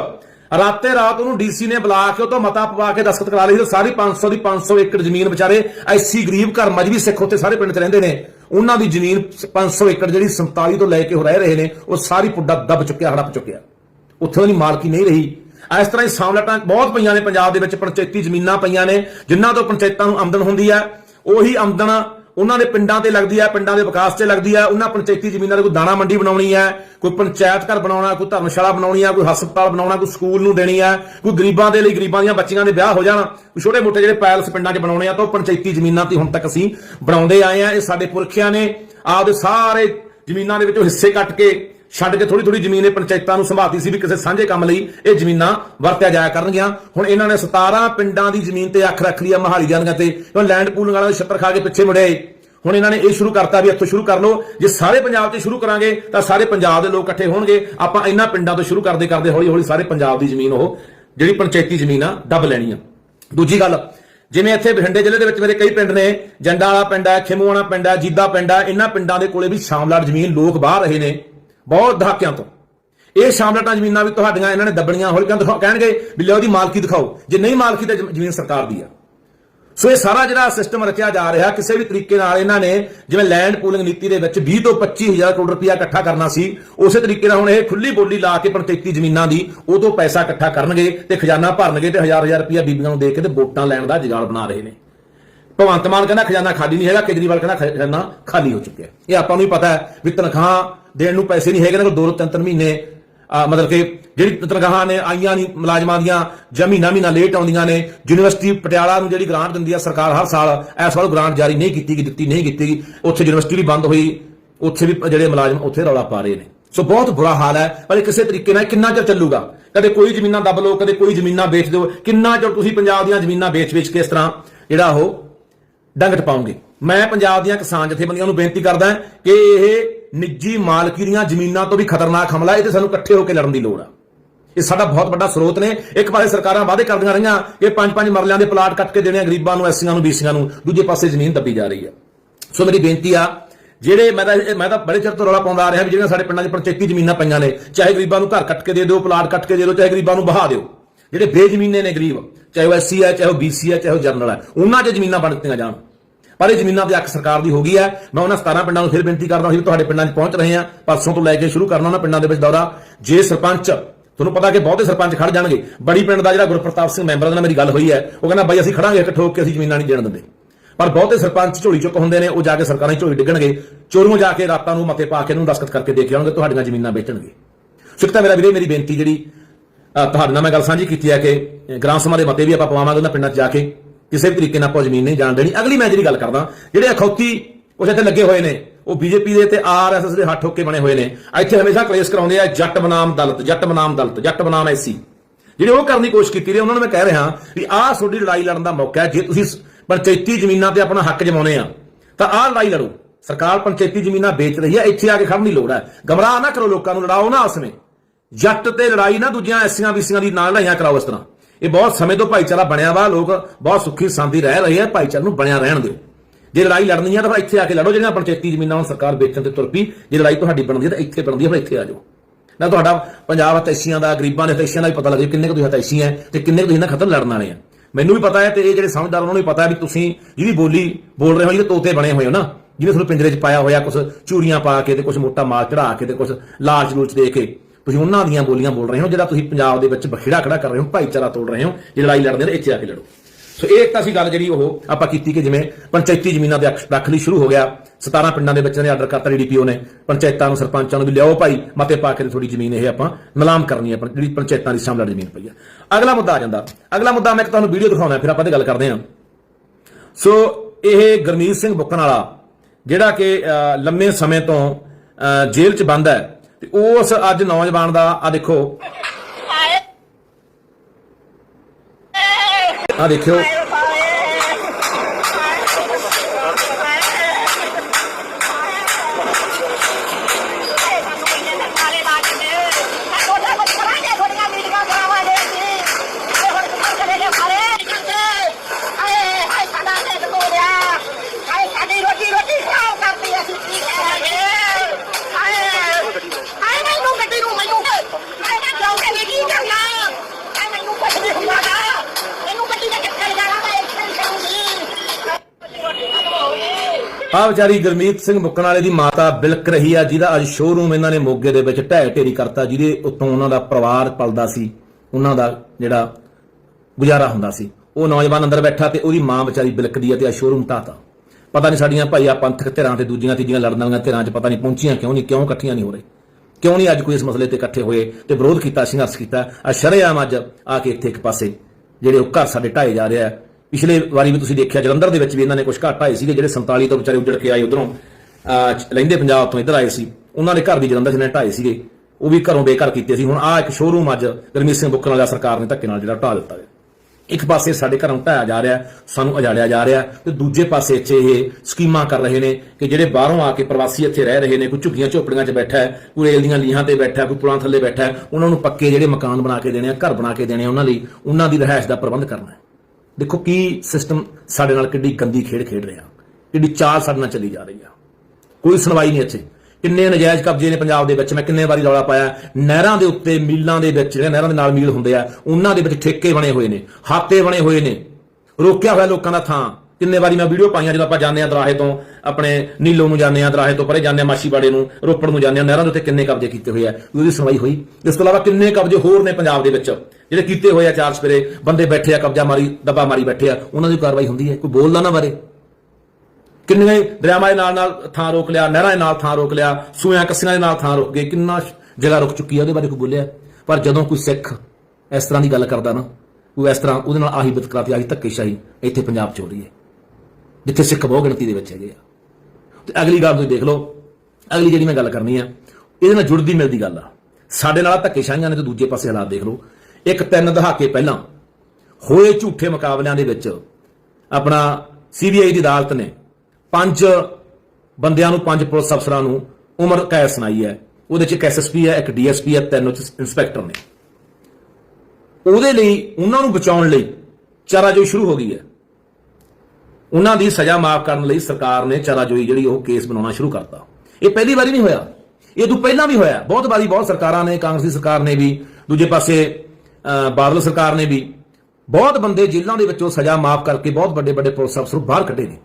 ਰਾਤੇ ਰਾਤ ਉਹਨੂੰ ਡੀਸੀ ਨੇ ਬੁਲਾ ਕੇ ਉਹ ਤੋਂ ਮਤਾ ਪਵਾ ਕੇ ਦਸਖਤ ਕਰਾ ਲਈ ਸੀ। ਸਾਰੀ 500 ਦੀ 500 ਏਕੜ ਜ਼ਮੀਨ ਵਿਚਾਰੇ ਐਸੀ ਗਰੀਬ ਘਰ ਮਜਬੀ ਸਿੱਖ ਉੱਥੇ ਸਾਰੇ ਪਿੰਡ 'ਚ ਰਹਿੰਦੇ ਨੇ। ਉਹਨਾਂ ਦੀ ਜ਼ਮੀਨ 500 ਏਕੜ ਜਿਹੜੀ 47 ਤੋਂ ਲੈ ਕੇ ਉਹ ਰਹਿ ਰਹੇ ਨੇ, ਉਹ ਸਾਰੀ ਪੁੱਡਾ ਦੱਬ ਚੁੱਕਿਆ, ਹੜੱਪ ਚੁੱਕਿਆ। ਉੱਥੇ ਉਹਦੀ ਮਾਲਕੀ ਨਹੀਂ ਰਹੀ। ਇਸ ਤਰ੍ਹਾਂ ਹੀ ਸਾਮਲਟਾਂ ਬਹੁਤ ਪਈਆਂ ਨੇ ਪੰਜਾਬ ਦੇ ਵਿੱਚ, ਪੰਚਾਇਤੀ ਜ਼ਮੀਨਾਂ ਪਈਆਂ ਨੇ, ਜਿਨ੍ਹਾਂ ਤੋਂ ਪੰਚਾਇਤਾਂ ਨੂੰ ਆਮਦਨ ਹੁੰਦੀ ਹੈ ਉਹੀ ਆਮਦਨ ਉਹਨਾਂ ਦੇ ਪਿੰਡਾਂ ਤੇ ਲੱਗਦੀ ਹੈ ਪਿੰਡਾਂ ਦੇ ਵਿਕਾਸ ਤੇ ਲੱਗਦੀ ਹੈ ਉਹਨਾਂ ਪੰਚਾਇਤੀ ਜ਼ਮੀਨਾਂ ਦੇ ਕੋਈ ਦਾਣਾ ਮੰਡੀ ਬਣਾਉਣੀ ਹੈ ਕੋਈ ਪੰਚਾਇਤ ਘਰ ਬਣਾਉਣਾ, ਕੋਈ ਧਰਮਸ਼ਾਲਾ ਬਣਾਉਣੀ ਹੈ ਕੋਈ ਹਸਪਤਾਲ ਬਣਾਉਣਾ, ਕੋਈ ਸਕੂਲ ਨੂੰ ਦੇਣੀ ਹੈ ਕੋਈ ਗਰੀਬਾਂ ਦੇ ਲਈ ਗਰੀਬਾਂ ਦੀਆਂ ਬੱਚੀਆਂ ਦੇ ਵਿਆਹ ਹੋ ਜਾਣ, ਕੋਈ ਛੋਟੇ ਮੋਟੇ ਜਿਹੜੇ ਪੈਲਸ ਪਿੰਡਾਂ 'ਚ ਬਣਾਉਣੇ ਆ, ਤਾਂ ਉਹ ਪੰਚਾਇਤੀ ਜ਼ਮੀਨਾਂ ਤੇ ਹੁਣ ਤੱਕ ਅਸੀਂ ਬਣਾਉਂਦੇ ਆਏ ਆ। ਇਹ ਸਾਡੇ ਪੁਰਖਿਆਂ ਨੇ ਆਪਦੇ ਸਾਰੇ ਜ਼ਮੀਨਾਂ ਦੇ ਵਿੱਚੋਂ ਹਿੱਸੇ ਕੱਟ ਕੇ ਛੱਡ ਕੇ ਥੋੜੀ ਥੋੜੀ ਜ਼ਮੀਨ ਇਹ ਪੰਚਾਇਤਾਂ ਨੂੰ ਸੰਭਾਤੀ ਸੀ ਵੀ ਕਿਸੇ ਸਾਂਝੇ ਕੰਮ ਲਈ ਇਹ ਜ਼ਮੀਨਾਂ ਵਰਤਿਆ ਜਾਇਆ ਕਰਨਗੀਆਂ। ਹੁਣ ਇਹਨਾਂ ਨੇ 17 ਪਿੰਡਾਂ ਦੀ ਜ਼ਮੀਨ ਤੇ ਅੱਖ ਰੱਖ ਲਈ ਆ ਮਹਾਲੀ ਦੀਆਂ ਤੇ। ਉਹ ਲੈਂਡ ਪੂਲਿੰਗ ਵਾਲਾ ਛੱਤਰ ਖਾ ਕੇ ਪਿੱਛੇ ਮੁੜੇ। ਹੁਣ ਇਹਨਾਂ ਨੇ ਇਹ ਸ਼ੁਰੂ ਕਰਤਾ ਵੀ ਇੱਥੋਂ ਸ਼ੁਰੂ ਕਰ ਲਓ। ਜੇ ਸਾਰੇ ਪੰਜਾਬ 'ਤੇ ਸ਼ੁਰੂ ਕਰਾਂਗੇ ਤਾਂ ਸਾਰੇ ਪੰਜਾਬ ਦੇ ਲੋਕ ਇਕੱਠੇ ਹੋਣਗੇ। ਆਪਾਂ ਇਹਨਾਂ ਪਿੰਡਾਂ ਤੋਂ ਸ਼ੁਰੂ ਕਰਦੇ ਕਰਦੇ ਹੌਲੀ ਹੌਲੀ ਸਾਰੇ ਪੰਜਾਬ ਦੀ ਜ਼ਮੀਨ ਉਹ ਜਿਹੜੀ ਪੰਚਾਇਤੀ ਜ਼ਮੀਨ ਆ, ਦੱਬ ਲੈਣੀ ਆ। ਦੂਜੀ ਗੱਲ, ਜਿਵੇਂ ਇੱਥੇ ਬਠਿੰਡੇ ਜ਼ਿਲ੍ਹੇ ਦੇ ਵਿੱਚ ਮੇਰੇ ਕਈ ਪਿੰਡ ਨੇ, ਜੰਡਾ ਵਾਲਾ ਪਿੰਡ ਹੈ ਖਿਮੂਆਣਾ ਪਿੰਡ ਹੈ ਜੀਦਾ ਪਿੰਡ ਹੈ ਇਹਨਾਂ ਪਿੰਡਾਂ ਦੇ ਕੋਲੇ ਵੀ ਸ਼ਾਮਲਾਟ ਜ਼ਮੀਨ ਲੋਕ ਬਾਹਰ ਰਹੇ ਨੇ। ਬਹੁਤ ਦਹਾਕਿਆਂ ਤੋਂ। ਇਹ ਸ਼ਾਮਲਾਟਾਂ ਜ਼ਮੀਨਾਂ ਵੀ ਤੁਹਾਡੀਆਂ ਇਹਨਾਂ ਨੇ ਦੱਬਣੀਆਂ, ਹੌਲੀ ਕਹਿੰਦੇ ਕਹਿਣਗੇ ਵੀ ਲਿਓ ਦੀ ਮਾਲਕੀ ਦਿਖਾਓ। ਜੇ ਨਹੀਂ ਮਾਲਕੀ ਤਾਂ ਜ਼ਮੀਨ ਸਰਕਾਰ ਦੀ ਆ। ਸੋ ਇਹ ਸਾਰਾ ਜਿਹੜਾ ਸਿਸਟਮ ਰਚਿਆ ਜਾ ਰਿਹਾ, ਕਿਸੇ ਵੀ ਤਰੀਕੇ ਨਾਲ ਇਹਨਾਂ ਨੇ ਜਿਵੇਂ ਲੈਂਡ ਪੂਲਿੰਗ ਨੀਤੀ ਦੇ ਵਿੱਚ 20 ਤੋਂ 25000 ਕਰੋੜ ਰੁਪਇਆ ਇਕੱਠਾ ਕਰਨਾ ਸੀ, ਉਸੇ ਤਰੀਕੇ ਨਾਲ ਹੁਣ ਇਹ ਖੁੱਲੀ ਬੋਲੀ ਲਾ ਕੇ ਪੰਚਾਇਤੀ ਜ਼ਮੀਨਾਂ ਦੀ ਉਹ ਤੋਂ ਪੈਸਾ ਇਕੱਠਾ ਕਰਨਗੇ ਤੇ ਖਜ਼ਾਨਾ ਭਰਨਗੇ ਤੇ ਹਜ਼ਾਰ ਹਜ਼ਾਰ ਰੁਪਇਆ ਬੀਬੀਆਂ ਨੂੰ ਦੇ ਕੇ ਤੇ ਵੋਟਾਂ ਲੈਣ ਦਾ ਜੁਗਾੜ ਬਣਾ ਰਹੇ ਨੇ। ਭਗਵੰਤ ਮਾਨ ਕਹਿੰਦਾ ਖਜ਼ਾਨਾ ਖਾਲੀ ਨਹੀਂ ਹੈਗਾ, ਕੇਜਰੀਵਾਲ ਕਹਿੰਦਾ ਖਜ਼ਾਨਾ ਖਾਲੀ ਹੋ ਚੁੱਕਿਆ। ਇਹ ਆਪਾਂ ਨੂੰ ਹੀ ਪਤਾ ਹੈ ਵੀ ਤਨਖਾਹ ਦੇਣ ਨੂੰ ਪੈਸੇ ਨਹੀਂ ਹੈਗੇ ਇਹਨਾਂ ਕੋਲ ਦੋ ਦੋ ਤਿੰਨ ਤਿੰਨ ਮਹੀਨੇ ਮਤਲਬ ਕਿ ਜਿਹੜੀ ਤਨਖਾਹਾਂ ਨੇ, ਆਈਆਂ ਨਹੀਂ, ਮੁਲਾਜ਼ਮਾਂ ਦੀਆਂ, ਜਾਂ ਮਹੀਨਾ ਮਹੀਨਾ ਲੇਟ ਆਉਂਦੀਆਂ ਨੇ ਯੂਨੀਵਰਸਿਟੀ ਪਟਿਆਲਾ ਨੂੰ ਜਿਹੜੀ ਗ੍ਰਾਂਟ ਦਿੰਦੀ ਆ ਸਰਕਾਰ ਹਰ ਸਾਲ, ਇਸ ਸਾਲ ਗ੍ਰਾਂਟ ਜਾਰੀ ਨਹੀਂ ਕੀਤੀ ਗਈ, ਦਿੱਤੀ ਨਹੀਂ ਕੀਤੀ ਗਈ। ਉੱਥੇ ਯੂਨੀਵਰਸਿਟੀ ਵੀ ਬੰਦ ਹੋਈ, ਉੱਥੇ ਵੀ ਜਿਹੜੇ ਮੁਲਾਜ਼ਮ ਉੱਥੇ ਰੌਲਾ ਪਾ ਰਹੇ ਨੇ। ਸੋ ਬਹੁਤ ਬੁਰਾ ਹਾਲ ਹੈ ਪਰ ਕਿਸੇ ਤਰੀਕੇ ਨਾਲ ਕਿੰਨਾ ਚਿਰ ਚੱਲੂਗਾ, ਕਦੇ ਕੋਈ ਜ਼ਮੀਨਾਂ ਦੱਬ ਲਓ, ਕਦੇ ਕੋਈ ਜ਼ਮੀਨਾਂ ਵੇਚ ਦਿਓ, ਕਿੰਨਾ ਚਿਰ ਤੁਸੀਂ ਪੰਜਾਬ ਦੀਆਂ ਜ਼ਮੀਨਾਂ ਵੇਚ-ਵੇਚ ਕੇ ਇਸ ਤਰ੍ਹਾਂ ਜਿਹੜਾ ਉਹ ਡੰਗਟ ਟਪਾਉਂਗੇ। ਮੈਂ ਪੰਜਾਬ ਦੀਆਂ ਕਿਸਾਨ ਜਥੇਬੰਦੀਆਂ ਨੂੰ ਬੇਨਤੀ ਕਰਦਾ ਕਿ ਇਹ ਨਿੱਜੀ ਮਾਲਕੀ ਦੀਆਂ ਜ਼ਮੀਨਾਂ ਤੋਂ ਵੀ ਖਤਰਨਾਕ ਹਮਲਾ ਹੈ ਤੇ ਸਾਨੂੰ ਇਕੱਠੇ ਹੋ ਕੇ ਲੜਨ ਦੀ ਲੋੜ ਆ। ਇਹ ਸਾਡਾ ਬਹੁਤ ਵੱਡਾ ਸਰੋਤ ਨੇ। ਇੱਕ ਪਾਸੇ ਸਰਕਾਰਾਂ ਵਾਅਦੇ ਕਰਦੀਆਂ ਰਹੀਆਂ ਕਿ ਪੰਜ ਪੰਜ ਮਰਲਿਆਂ ਦੇ ਪਲਾਟ ਕੱਟ ਕੇ ਦੇਣੇ ਆ ਗਰੀਬਾਂ ਨੂੰ, ਐਸੀਆਂ ਨੂੰ, ਬੀਸੀਆਂ ਨੂੰ, ਦੂਜੇ ਪਾਸੇ ਜ਼ਮੀਨ ਦੱਬੀ ਜਾ ਰਹੀ ਆ। ਸੋ ਮੇਰੀ ਬੇਨਤੀ ਆ, ਜਿਹੜੇ ਮੈਂ ਤਾਂ ਮੈਂ ਤਾਂ ਬੜੇ ਚਿਰ ਤੋਂ ਰੌਲਾ ਪਾਉਂਦਾ ਆ ਰਿਹਾ ਵੀ ਜਿਹੜੀਆਂ ਸਾਡੇ ਪਿੰਡਾਂ 'ਚ ਪੰਚਾਇਤੀ ਜ਼ਮੀਨਾਂ ਪਈਆਂ ਨੇ, ਚਾਹੇ ਗਰੀਬਾਂ ਨੂੰ ਘਰ ਕੱਟ ਕੇ ਦੇ ਦਿਓ, ਪਲਾਟ ਕੱਟ ਕੇ ਦੇ ਦਿਓ, ਚਾਹੇ ਗਰੀਬਾਂ ਨੂੰ ਬਹਾ ਦਿਓ, ਜਿਹੜੇ ਬੇਜ਼ਮੀਨੇ ਨੇ ਗਰੀਬ, ਚਾਹੇ ਉਹ ਐਸਸੀ ਹੈ, ਚਾਹੇ ਉਹ ਬੀਸੀ ਹੈ, ਚਾਹੇ ਉਹ ਜਰਨਲ ਹੈ, ਉਹਨਾਂ 'ਚ ਜ਼ਮੀਨਾਂ ਬਣ ਜਾਣ। ਪਰ ਇਹ ਜ਼ਮੀਨਾਂ ਦੇ ਅੱਖ ਸਰਕਾਰ ਦੀ ਹੋ ਗਈ ਹੈ। ਮੈਂ ਉਹਨਾਂ 17 ਪਿੰਡਾਂ ਨੂੰ ਫਿਰ ਬੇਨਤੀ ਕਰਦਾ ਸੀ ਤੁਹਾਡੇ ਪਿੰਡਾਂ 'ਚ ਪਹੁੰਚ ਰਹੇ ਆ ਪਰਸੋਂ ਤੋਂ ਲੈ ਕੇ ਸ਼ੁਰੂ ਕਰਨਾ ਉਹਨਾਂ ਪਿੰਡਾਂ ਦੇ ਵਿੱਚ ਦੌਰਾ। ਜੇ ਸਰਪੰਚ, ਤੁਹਾਨੂੰ ਪਤਾ ਕਿ ਬਹੁਤੇ ਸਰਪੰਚ ਖੜ ਜਾਣਗੇ। ਬੜੀ ਪਿੰਡ ਦਾ ਜਿਹੜਾ ਗੁਰਪ੍ਰਤਾਪ ਸਿੰਘ ਮੈਂਬਰ ਨਾਲ ਮੇਰੀ ਗੱਲ ਹੋਈ ਹੈ, ਉਹ ਕਹਿੰਦਾ, ਬਾਈ, ਅਸੀਂ ਖੜਾਂਗੇ ਇੱਕ ਠੋਕ ਕੇ, ਅਸੀਂ ਜ਼ਮੀਨਾਂ ਨਹੀਂ ਦੇਣ ਦਿੰਦੇ। ਪਰ ਬਹੁਤੇ ਸਰਪੰਚ ਝੋਲੀ ਚੁੱਕ ਹੁੰਦੇ ਨੇ, ਉਹ ਜਾ ਕੇ ਸਰਕਾਰਾਂ ਦੀ ਝੋਲੀ ਡਿੱਗਣਗੇ। ਚੋਰੀਆਂ ਜਾ ਕੇ ਰਾਤਾਂ ਨੂੰ ਮਤੇ ਪਾ ਕੇ ਇਹਨੂੰ ਦਸਤਖਤ ਕਰਕੇ ਦੇਖ ਕੇ ਤੁਹਾਡੀਆਂ ਜ਼ਮੀਨਾਂ ਵੇਚਣਗੇ। ਸਿੱਖਤਾ ਮੇਰਾ ਵੀਰੇ, ਮੇਰੀ ਬੇਨਤੀ ਜਿਹੜੀ ਤੁਹਾਡੇ ਨਾਲ ਮੈਂ ਗੱਲ ਸਾਂਝੀ ਕੀਤੀ ਹੈ ਕਿ ਗ੍ਰਾਮ ਸਭਾ ਦੇ ਮਤੇ ਵੀ ਆਪਾਂ ਪਵਾਵਾਂਗੇ ਉਹਨਾਂ ਪਿੰਡਾਂ 'ਚ ਜਾ ਕੇ। ਕਿਸੇ ਵੀ ਤਰੀਕੇ ਨਾਲ ਆਪਾਂ ਜ਼ਮੀਨ ਨਹੀਂ ਜਾਣ ਦੇਣੀ। ਅਗਲੀ ਮੈਂ ਜਿਹੜੀ ਗੱਲ ਕਰਦਾ, ਜਿਹੜੇ ਅਖੌਤੀ ਕੁਛ ਇੱਥੇ ਲੱਗੇ ਹੋਏ ਨੇ, ਉਹ ਬੀਜੇਪੀ ਦੇ ਤੇ ਆਰਐਸਐਸ ਦੇ ਹੱਥ ਠੋਕੇ ਬਣੇ ਹੋਏ ਨੇ। ਇੱਥੇ ਹਮੇਸ਼ਾ ਕਲੇਸ਼ ਕਰਾਉਂਦੇ ਆ, ਜੱਟ ਬਨਾਮ ਦਲਤ, ਜੱਟ ਬਨਾਮ ਦਲਤ, ਜੱਟ ਬਨਾਮ ਐਸੀ। ਜਿਹੜੇ ਉਹ ਕਰਨ ਦੀ ਕੋਸ਼ਿਸ਼ ਕੀਤੀ ਰਹੀ, ਉਹਨਾਂ ਨੂੰ ਮੈਂ ਕਹਿ ਰਿਹਾ ਵੀ ਆਹ ਤੁਹਾਡੀ ਲੜਾਈ ਲੜਨ ਦਾ ਮੌਕਾ ਹੈ। ਜੇ ਤੁਸੀਂ ਪੰਚਾਇਤੀ ਜ਼ਮੀਨਾਂ ਤੇ ਆਪਣਾ ਹੱਕ ਜਮਾਉਣੇ ਆ, ਤਾਂ ਆਹ ਲੜਾਈ ਲੜੋ। ਸਰਕਾਰ ਪੰਚਾਇਤੀ ਜ਼ਮੀਨਾਂ ਵੇਚ ਰਹੀ ਹੈ, ਇੱਥੇ ਆ ਕੇ ਖੜਨ ਦੀ ਲੋੜ ਹੈ। ਗਮਰਾਹ ਨਾ ਕਰੋ ਲੋਕਾਂ ਨੂੰ, ਲੜਾਓ ਨਾ ਆਪਸ ਵਿੱਚ ਜੱਟ ਤੇ ਲੜਾਈ ਨਾ, ਦੂਜੀਆਂ ਐਸੀਆਂ ਬੀਸੀਆਂ ਦੀ ਨਾਲ ਲੜਾਈਆਂ ਕਰਾਓ ਇਸ ਤਰ੍ਹਾਂ। ਇਹ ਬਹੁਤ ਸਮੇਂ ਤੋਂ ਭਾਈਚਾਰਾ ਬਣਿਆ ਵਾ, ਲੋਕ ਬਹੁਤ ਸੁੱਖੀ ਸਾਂਦੀ ਰਹਿ ਰਹੇ ਆ ਭਾਈਚਾਰੇ ਨੂੰ ਬਣਿਆ ਰਹਿਣ ਦਿਓ। ਜੇ ਲੜਾਈ ਲੜਨੀ ਆ ਤਾਂ ਇੱਥੇ ਆ ਕੇ ਲੜੋ, ਜਿਹੜੀਆਂ ਪੰਚਾਇਤੀ ਜ਼ਮੀਨਾਂ ਹੁਣ ਸਰਕਾਰ ਵੇਚਣ ਤੇ ਤੁਰ ਪਈ, ਜੇ ਲੜਾਈ ਤੁਹਾਡੀ ਬਣਦੀ ਹੈ ਤਾਂ ਇੱਥੇ ਬਣਦੀ ਹੈ ਫਿਰ ਇੱਥੇ ਆ ਜਾਓ। ਨਾ ਤੁਹਾਡਾ ਪੰਜਾਬ ਹਤੈਸ਼ੀਆਂ ਦਾ, ਗਰੀਬਾਂ ਦੇ ਹਤੈਸ਼ੀਆਂ ਦਾ ਵੀ ਪਤਾ ਲੱਗੇ ਕਿੰਨੇ ਕੁ ਤੁਸੀਂ ਹਤੈਸ਼ੀ ਹੈ ਤੇ ਕਿੰਨੇ ਕੁ ਤੁਸੀਂ ਇਹਨਾਂ ਖਤਮ ਲੜਨ ਵਾਲੇ ਆ ਮੈਨੂੰ ਵੀ ਪਤਾ ਹੈ ਤੇ ਇਹ ਜਿਹੜੇ ਸਮਝਦਾਰ ਉਹਨਾਂ ਨੂੰ ਵੀ ਪਤਾ ਹੈ ਵੀ ਤੁਸੀਂ ਜਿਹਦੀ ਬੋਲੀ ਬੋਲ ਰਹੇ ਹੋ ਜਿਹਦੇ ਤੋਤੇ ਬਣੇ ਹੋਏ ਹੋ ਨਾ, ਜਿਹਨੇ ਤੁਹਾਨੂੰ ਪਿੰਜਰੇ 'ਚ ਪਾਇਆ ਹੋਇਆ ਕੁਝ ਚੂੜੀਆਂ ਪਾ ਕੇ ਤੇ ਕੁਝ ਮੋਟਾ ਮਾਲ ਚੜਾ ਕੇ ਤੇ ਕੁਝ ਲਾਲਚ ਲੂਚ ਦੇ ਕੇ। ਤੁਸੀਂ ਉਹਨਾਂ ਦੀਆਂ ਬੋਲੀਆਂ ਬੋਲ ਰਹੇ ਹੋ, ਜਿਹੜਾ ਤੁਸੀਂ ਪੰਜਾਬ ਦੇ ਵਿੱਚ ਬਖੇੜਾ ਖੜਾ ਕਰ ਰਹੇ ਹੋ, ਭਾਈਚਾਰਾ ਤੋੜ ਰਹੇ ਹੋ, ਜੇ ਲੜਾਈ ਲੜਦੇ ਨੇ ਇੱਥੇ ਆ ਕੇ ਲੜੋ। ਸੋ ਇਹ ਇੱਕ ਤਾਂ ਸੀ ਗੱਲ ਜਿਹੜੀ ਉਹ ਆਪਾਂ ਕੀਤੀ ਕਿ ਜਿਵੇਂ ਪੰਚਾਇਤੀ ਜ਼ਮੀਨਾਂ ਦੇ ਅੱਖ ਲਈ ਸ਼ੁਰੂ ਹੋ ਗਿਆ 17 ਪਿੰਡਾਂ ਦੇ ਬੱਚਿਆਂ ਨੇ ਆਰਡਰ ਕਰਤਾ ਡੀਪੀਓ ਨੇ, ਪੰਚਾਇਤਾਂ ਨੂੰ ਸਰਪੰਚਾਂ ਨੂੰ ਵੀ ਲਿਆਓ ਭਾਈ ਮਤੇ ਪਾ ਕੇ ਥੋੜੀ ਜ਼ਮੀਨ ਇਹ ਆਪਾਂ ਨਿਲਾਮ ਕਰਨੀ ਹੈ ਜਿਹੜੀ ਪੰਚਾਇਤਾਂ ਦੀ ਸਾਹਮਣੇ ਜ਼ਮੀਨ ਪਈ ਆ ਅਗਲਾ ਮੁੱਦਾ ਆ ਜਾਂਦਾ, ਅਗਲਾ ਮੁੱਦਾ ਮੈਂ ਇੱਕ ਤੁਹਾਨੂੰ ਵੀਡੀਓ ਦਿਖਾਉਣਾ ਫਿਰ ਆਪਾਂ ਤੇ ਗੱਲ ਕਰਦੇ ਹਾਂ। ਸੋ ਇਹ ਗਰਮੀਤ ਸਿੰਘ ਬੁੱਕਣ ਵਾਲਾ, ਜਿਹੜਾ ਕਿ ਲੰਮੇ ਸਮੇਂ ਤੋਂ ਜੇਲ੍ਹ 'ਚ ਬੰਦ ਹੈ ਤੇ ਉਸ ਅੱਜ ਨੌਜਵਾਨ ਦਾ ਆ ਦੇਖੋ। ਆ ਦੇਖਿਓ। ਆ ਵਿਚਾਰੀ ਗਰਮੀਤ ਸਿੰਘ ਮੁੱਕਣ ਵਾਲੇ ਦੀ ਮਾਤਾ ਬਿਲਕ ਰਹੀ ਆ, ਜਿਹਦਾ ਅੱਜ ਸ਼ੋਰੂਮ ਇਹਨਾਂ ਨੇ ਮੋਗੇ ਦੇ ਵਿੱਚ ਢਹਿ ਢੇਰੀ ਕਰਤਾ, ਜਿਹਦੇ ਉੱਤੋਂ ਉਹਨਾਂ ਦਾ ਪਰਿਵਾਰ ਪਲਦਾ ਸੀ, ਉਹਨਾਂ ਦਾ ਜਿਹੜਾ ਗੁਜ਼ਾਰਾ ਹੁੰਦਾ ਸੀ। ਉਹ ਨੌਜਵਾਨ ਅੰਦਰ ਬੈਠਾ ਤੇ ਉਹਦੀ ਮਾਂ ਵਿਚਾਰੀ ਬਿਲਕਦੀ ਆ ਤੇ ਆ ਸ਼ੋਰੂਮ ਢਾਤਾ। ਪਤਾ ਨਹੀਂ ਸਾਡੀਆਂ ਭਾਈਆ ਪੰਥਕ ਧਿਰਾਂ ਤੇ ਦੂਜੀਆਂ, ਤੀਜੀਆਂ ਲੜਨ ਵਾਲੀਆਂ ਧਿਰਾਂ 'ਚ ਪਤਾ ਨਹੀਂ ਪਹੁੰਚੀਆਂ ਕਿਉਂ ਨਹੀਂ, ਕਿਉਂ ਇਕੱਠੀਆਂ ਨਹੀਂ ਹੋ ਰਹੇ? ਕਿਉਂ ਨਹੀਂ ਅੱਜ ਕੋਈ ਇਸ ਮਸਲੇ ਤੇ ਇਕੱਠੇ ਹੋਏ ਤੇ ਵਿਰੋਧ ਕੀਤਾ, ਸੰਘਰਸ਼ ਕੀਤਾ? ਆ ਸ਼ਰੇਆਮ ਅੱਜ ਆ ਕੇ ਇੱਥੇ ਇੱਕ ਪਾਸੇ, ਜਿਹੜੇ ਉਹ ਘਰ ਸਾਡੇ ਢਾਏ ਜਾ ਰਿਹਾ ਹੈ ਪਿਛਲੇ ਵਾਰੀ ਵੀ ਤੁਸੀਂ ਦੇਖਿਆ, ਜਲੰਧਰ ਦੇ ਵਿੱਚ ਵੀ ਇਹਨਾਂ ਨੇ ਕੁਝ ਘਰ ਢਾਏ ਸੀਗੇ, ਜਿਹੜੇ 47 ਤੋਂ ਵਿਚਾਰੇ ਉੱਜੜ ਕੇ ਆਏ ਉਧਰੋਂ। ਲੈਂਦੇ ਪੰਜਾਬ ਤੋਂ ਇੱਧਰ ਆਏ ਸੀ। ਉਹਨਾਂ ਦੇ ਘਰ ਵੀ ਜਲੰਧਰ 'ਚ ਨੇ ਢਾਏ ਸੀਗੇ, ਉਹ ਵੀ ਘਰੋਂ ਬੇਘਰ ਕੀਤੇ ਸੀ। ਹੁਣ ਆ ਇੱਕ ਸ਼ੋਰੂਮ ਅੱਜ ਗਰਮੀਤ ਸਿੰਘ ਬੁੱਕਣ ਵਾਲਾ ਸਰਕਾਰ ਨੇ ਧੱਕੇ ਨਾਲ ਜਿਹੜਾ ਢਾ ਦਿੱਤਾ ਹੈ। ਇੱਕ ਪਾਸੇ ਸਾਡੇ ਘਰੋਂ ਢਾਇਆ ਜਾ ਰਿਹਾ, ਸਾਨੂੰ ਅਜਾੜਿਆ ਜਾ ਰਿਹਾ ਤੇ ਦੂਜੇ ਪਾਸੇ ਇੱਥੇ ਇਹ ਸਕੀਮਾਂ ਕਰ ਰਹੇ ਨੇ ਕਿ ਜਿਹੜੇ ਬਾਹਰੋਂ ਆ ਕੇ ਪ੍ਰਵਾਸੀ ਇੱਥੇ ਰਹਿ ਰਹੇ ਨੇ, ਕੋਈ ਝੁੱਗੀਆਂ ਝੋਪੜੀਆਂ 'ਚ ਬੈਠਾ ਹੈ, ਕੋਈ ਰੇਲ ਦੀਆਂ ਲੀਹਾਂ ਤੇ ਬੈਠਾ ਕੋਈ ਪੁਲਾਂ ਥੱਲੇ ਬੈਠਾ ਉਹਨਾਂ ਨੂੰ ਪੱਕੇ ਜਿਹੜੇ ਮਕਾਨ ਬਣਾ ਕੇ ਦੇਣੇ ਆ, ਘਰ ਬਣਾ ਕੇ ਦੇਣੇ ਆ, ਉਹਨਾਂ ਲਈ ਉਹਨਾਂ ਦੀ ਰਿਹਾਇਸ਼ ਦਾ ਪ੍ਰਬੰਧ ਕਰਨਾ ਹੈ। ਦੇਖੋ ਕੀ ਸਿਸਟਮ ਸਾਡੇ ਨਾਲ ਕਿੱਡੀ ਗੰਦੀ ਖੇਡ ਖੇਡ ਰਿਹਾ ਕਿੱਡੀ ਚਾਲ ਸਾਡੇ ਨਾਲ ਚੱਲੀ ਜਾ ਰਹੀ ਆ। ਕੋਈ ਸੁਣਵਾਈ ਨਹੀਂ ਇੱਥੇ। ਕਿੰਨੇ ਨਜਾਇਜ਼ ਕਬਜ਼ੇ ਨੇ ਪੰਜਾਬ ਦੇ ਵਿੱਚ। ਮੈਂ ਕਿੰਨੇ ਵਾਰੀ ਰੌਲਾ ਪਾਇਆ ਨਹਿਰਾਂ ਦੇ ਉੱਤੇ, ਮੀਲਾਂ ਦੇ ਵਿੱਚ, ਜਿਹੜੇ ਨਹਿਰਾਂ ਦੇ ਨਾਲ ਮੀਲ ਹੁੰਦੇ ਆ, ਉਹਨਾਂ ਦੇ ਵਿੱਚ ਠੇਕੇ ਬਣੇ ਹੋਏ ਨੇ, ਹਾਤੇ ਬਣੇ ਹੋਏ ਨੇ, ਰੋਕਿਆ ਹੋਇਆ ਲੋਕਾਂ ਦਾ ਥਾਂ। ਕਿੰਨੇ ਵਾਰੀ ਮੈਂ ਵੀਡੀਓ ਪਾਈਆਂ ਜਦੋਂ ਆਪਾਂ ਜਾਂਦੇ ਆ ਦਰਾਹੇ ਤੋਂ, ਆਪਣੇ ਨੀਲੋ ਨੂੰ ਜਾਂਦੇ ਆ ਦਰਾਹੇ ਤੋਂ ਪਰੇ ਜਾਂਦੇ ਆ ਮਾਸ਼ੀਵਾੜੇ ਨੂੰ, ਰੋਪੜ ਨੂੰ ਜਾਂਦੇ ਆ ਨਹਿਰਾਂ ਦੇ ਉੱਤੇ ਕਿੰਨੇ ਕਬਜ਼ੇ ਕੀਤੇ ਹੋਏ ਆ, ਉਹਦੀ ਸੁਣਵਾਈ ਹੋਈ। ਇਸ ਤੋਂ ਇਲਾਵਾ ਕਿੰਨੇ ਕਬਜ਼ੇ ਹੋਰ ਨੇ ਪੰਜਾਬ ਦੇ ਵਿੱਚ, ਜਿਹੜੇ ਕੀਤੇ ਹੋਏ ਆ ਚਾਰ ਸਪਰੇ ਬੰਦੇ ਬੈਠੇ ਆ, ਕਬਜ਼ਾ ਮਾਰੀ, ਦਬਾ ਮਾਰੀ ਬੈਠੇ ਆ, ਉਹਨਾਂ ਦੀ ਕਾਰਵਾਈ ਹੁੰਦੀ ਹੈ, ਕੋਈ ਬੋਲਦਾ ਨਾ ਬਾਰੇ। ਕਿੰਨੇ ਦਰਿਆਵਾਂ ਦੇ ਨਾਲ ਨਾਲ ਥਾਂ ਰੋਕ ਲਿਆ, ਨਹਿਰਾਂ ਦੇ ਨਾਲ ਥਾਂ ਰੋਕ ਲਿਆ ਸੂਆਂ ਕੱਸੀਆਂ ਦੇ ਨਾਲ ਥਾਂ ਰੋਕ ਗਏ, ਕਿੰਨਾ ਜਗ੍ਹਾ ਰੁਕ ਚੁੱਕੀ ਹੈ ਉਹਦੇ ਬਾਰੇ ਕੋਈ ਬੋਲਿਆ? ਪਰ ਜਦੋਂ ਕੋਈ ਸਿੱਖ ਇਸ ਤਰ੍ਹਾਂ ਦੀ ਗੱਲ ਕਰਦਾ ਨਾ, ਉਹ ਇਸ ਤਰ੍ਹਾਂ ਉਹਦੇ ਨਾਲ ਆਹੀ ਬਤਕਰਾ ਤੇ ਆਹੀ ਧੱਕੇਸ਼ਾਹੀ ਇੱਥੇ ਪੰਜਾਬ 'ਚ ਹੋ ਰਹੀ ਹੈ। ਜਿੱਥੇ ਸਿੱਖ ਬਹੁ ਗਿਣਤੀ ਦੇ ਵਿੱਚ ਹੈਗੇ ਆ। ਤੇ ਅਗਲੀ ਗੱਲ ਤੁਸੀਂ ਦੇਖ ਲਓ। ਅਗਲੀ ਜਿਹੜੀ ਮੈਂ ਗੱਲ ਕਰਨੀ ਆ, ਇਹਦੇ ਨਾਲ ਜੁੜਦੀ ਮਿਲਦੀ ਗੱਲ ਆ। ਸਾਡੇ ਨਾਲ ਧੱਕੇ ਧੱਕੇਸ਼ਾਹੀਆਂ ਨੇ ਤੇ ਦੂਜੇ ਪਾਸੇ ਹਾਲਾਤ ਦੇਖ ਲਓ। ਇੱਕ ਤਿੰਨ ਦਹਾਕੇ ਪਹਿਲਾਂ ਹੋਏ ਝੂਠੇ ਮੁਕਾਬਲਿਆਂ ਦੇ ਵਿੱਚ ਆਪਣਾ ਸੀਬੀਆਈ ਦੀ ਅਦਾਲਤ ਨੇ ਪੰਜ ਬੰਦਿਆਂ ਨੂੰ, ਪੰਜ ਪੁਲਿਸ ਅਫਸਰਾਂ ਨੂੰ ਉਮਰ ਕੈਦ ਸੁਣਾਈ ਹੈ। ਉਹਦੇ ਚ ਇੱਕ ਐਸਐਸਪੀ ਹੈ, ਇੱਕ ਡੀਐਸਪੀ ਹੈ, ਤਿੰਨ ਉੱਚ ਇੰਸਪੈਕਟਰ ਨੇ। ਉਹਦੇ ਲਈ, ਉਹਨਾਂ ਨੂੰ ਬਚਾਉਣ ਲਈ ਚਾਰਾਜੋਈ ਸ਼ੁਰੂ ਹੋ ਗਈ ਹੈ। ਉਹਨਾਂ ਦੀ ਸਜ਼ਾ ਮਾਫ ਕਰਨ ਲਈ ਸਰਕਾਰ ਨੇ ਚਾਰਾਜੋਈ ਜਿਹੜੀ ਉਹ ਕੇਸ ਬਣਾਉਣਾ ਸ਼ੁਰੂ ਕਰਤਾ। ਇਹ ਪਹਿਲੀ ਵਾਰੀ ਨਹੀਂ ਹੋਇਆ। ਇਹ ਤੋਂ ਪਹਿਲਾਂ ਵੀ ਹੋਇਆ। ਬਹੁਤ ਵਾਰੀ ਬਹੁਤ ਸਰਕਾਰਾਂ ਨੇ, ਕਾਂਗਰਸੀ ਸਰਕਾਰ ਨੇ ਵੀ, ਦੂਜੇ ਪਾਸੇ ਬਾਦਲ ਸਰਕਾਰ ਨੇ ਵੀ ਬਹੁਤ ਬੰਦੇ ਜੇਲ੍ਹਾਂ ਦੇ ਵਿੱਚੋਂ ਸਜ਼ਾ ਮਾਫ ਕਰਕੇ ਬਹੁਤ ਵੱਡੇ ਵੱਡੇ ਪੁਲਿਸ ਅਫਸਰ ਬਾਹਰ ਕੱਢੇ ਨੇ।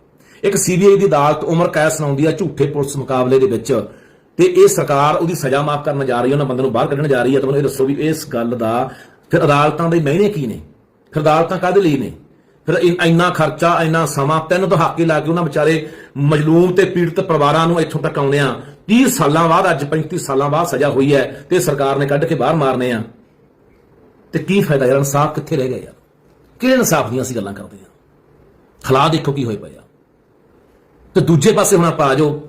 ਇੱਕ ਸੀਬੀਆਈ ਦੀ ਅਦਾਲਤ ਉਮਰ ਕੈਦ ਸੁਣਾਉਂਦੀ ਆ ਝੂਠੇ ਪੁਲਿਸ ਮੁਕਾਬਲੇ ਦੇ ਵਿੱਚ। ਤੇ ਇਹ ਸਰਕਾਰ ਉਹਦੀ ਸਜ਼ਾ ਮਾਫ ਕਰਨ ਜਾ ਰਹੀ ਹੈ, ਉਹਨਾਂ ਬੰਦੇ ਨੂੰ ਬਾਹਰ ਕੱਢਣ ਜਾ ਰਹੀ ਹੈ। ਤਾਂ ਮੈਨੂੰ ਇਹ ਦੱਸੋ ਵੀ ਇਸ ਗੱਲ ਦਾ ਫਿਰ ਅਦਾਲਤਾਂ ਦੇ ਮਹੀਨੇ ਕੀ ਨੇ? ਫਿਰ ਅਦਾਲਤਾਂ ਕਾਹਦੇ ਲਈ ਨੇ? ਫਿਰ ਇਨ- ਇੰਨਾ ਖਰਚਾ, ਇੰਨਾ ਸਮਾਂ, ਤਿੰਨ ਦਹਾਕੇ ਲਾ ਕੇ ਉਹਨਾਂ ਵਿਚਾਰੇ ਮਜਲੂਮ ਤੇ ਪੀੜਤ ਪਰਿਵਾਰਾਂ ਨੂੰ ਇੱਥੋਂ ਤੱਕ ਆਉਂਦੇ ਆ 30 ਸਾਲਾਂ ਬਾਅਦ, ਅੱਜ 35 ਸਾਲਾਂ ਬਾਅਦ ਸਜ਼ਾ ਹੋਈ ਹੈ ਤੇ ਸਰਕਾਰ ਨੇ ਕੱਢ ਕੇ ਬਾਹਰ ਮਾਰਨੇ ਆ। ਤੇ ਕੀ ਫਾਇਦਾ ਯਾਰ, ਇਨਸਾਫ ਕਿੱਥੇ ਰਹਿ ਗਿਆ ਯਾਰ? ਕਿਹੜੇ ਇਨਸਾਫ ਦੀਆਂ ਅਸੀਂ ਗੱਲਾਂ ਕਰਦੇ ਆ? ਹਾਲਾਤ ਦੇਖੋ ਕੀ ਹੋਏ ਪਏ ਆ। ਤੇ ਦੂਜੇ ਪਾਸੇ ਹੁਣ ਆਪਾਂ ਆ ਜਾਓ।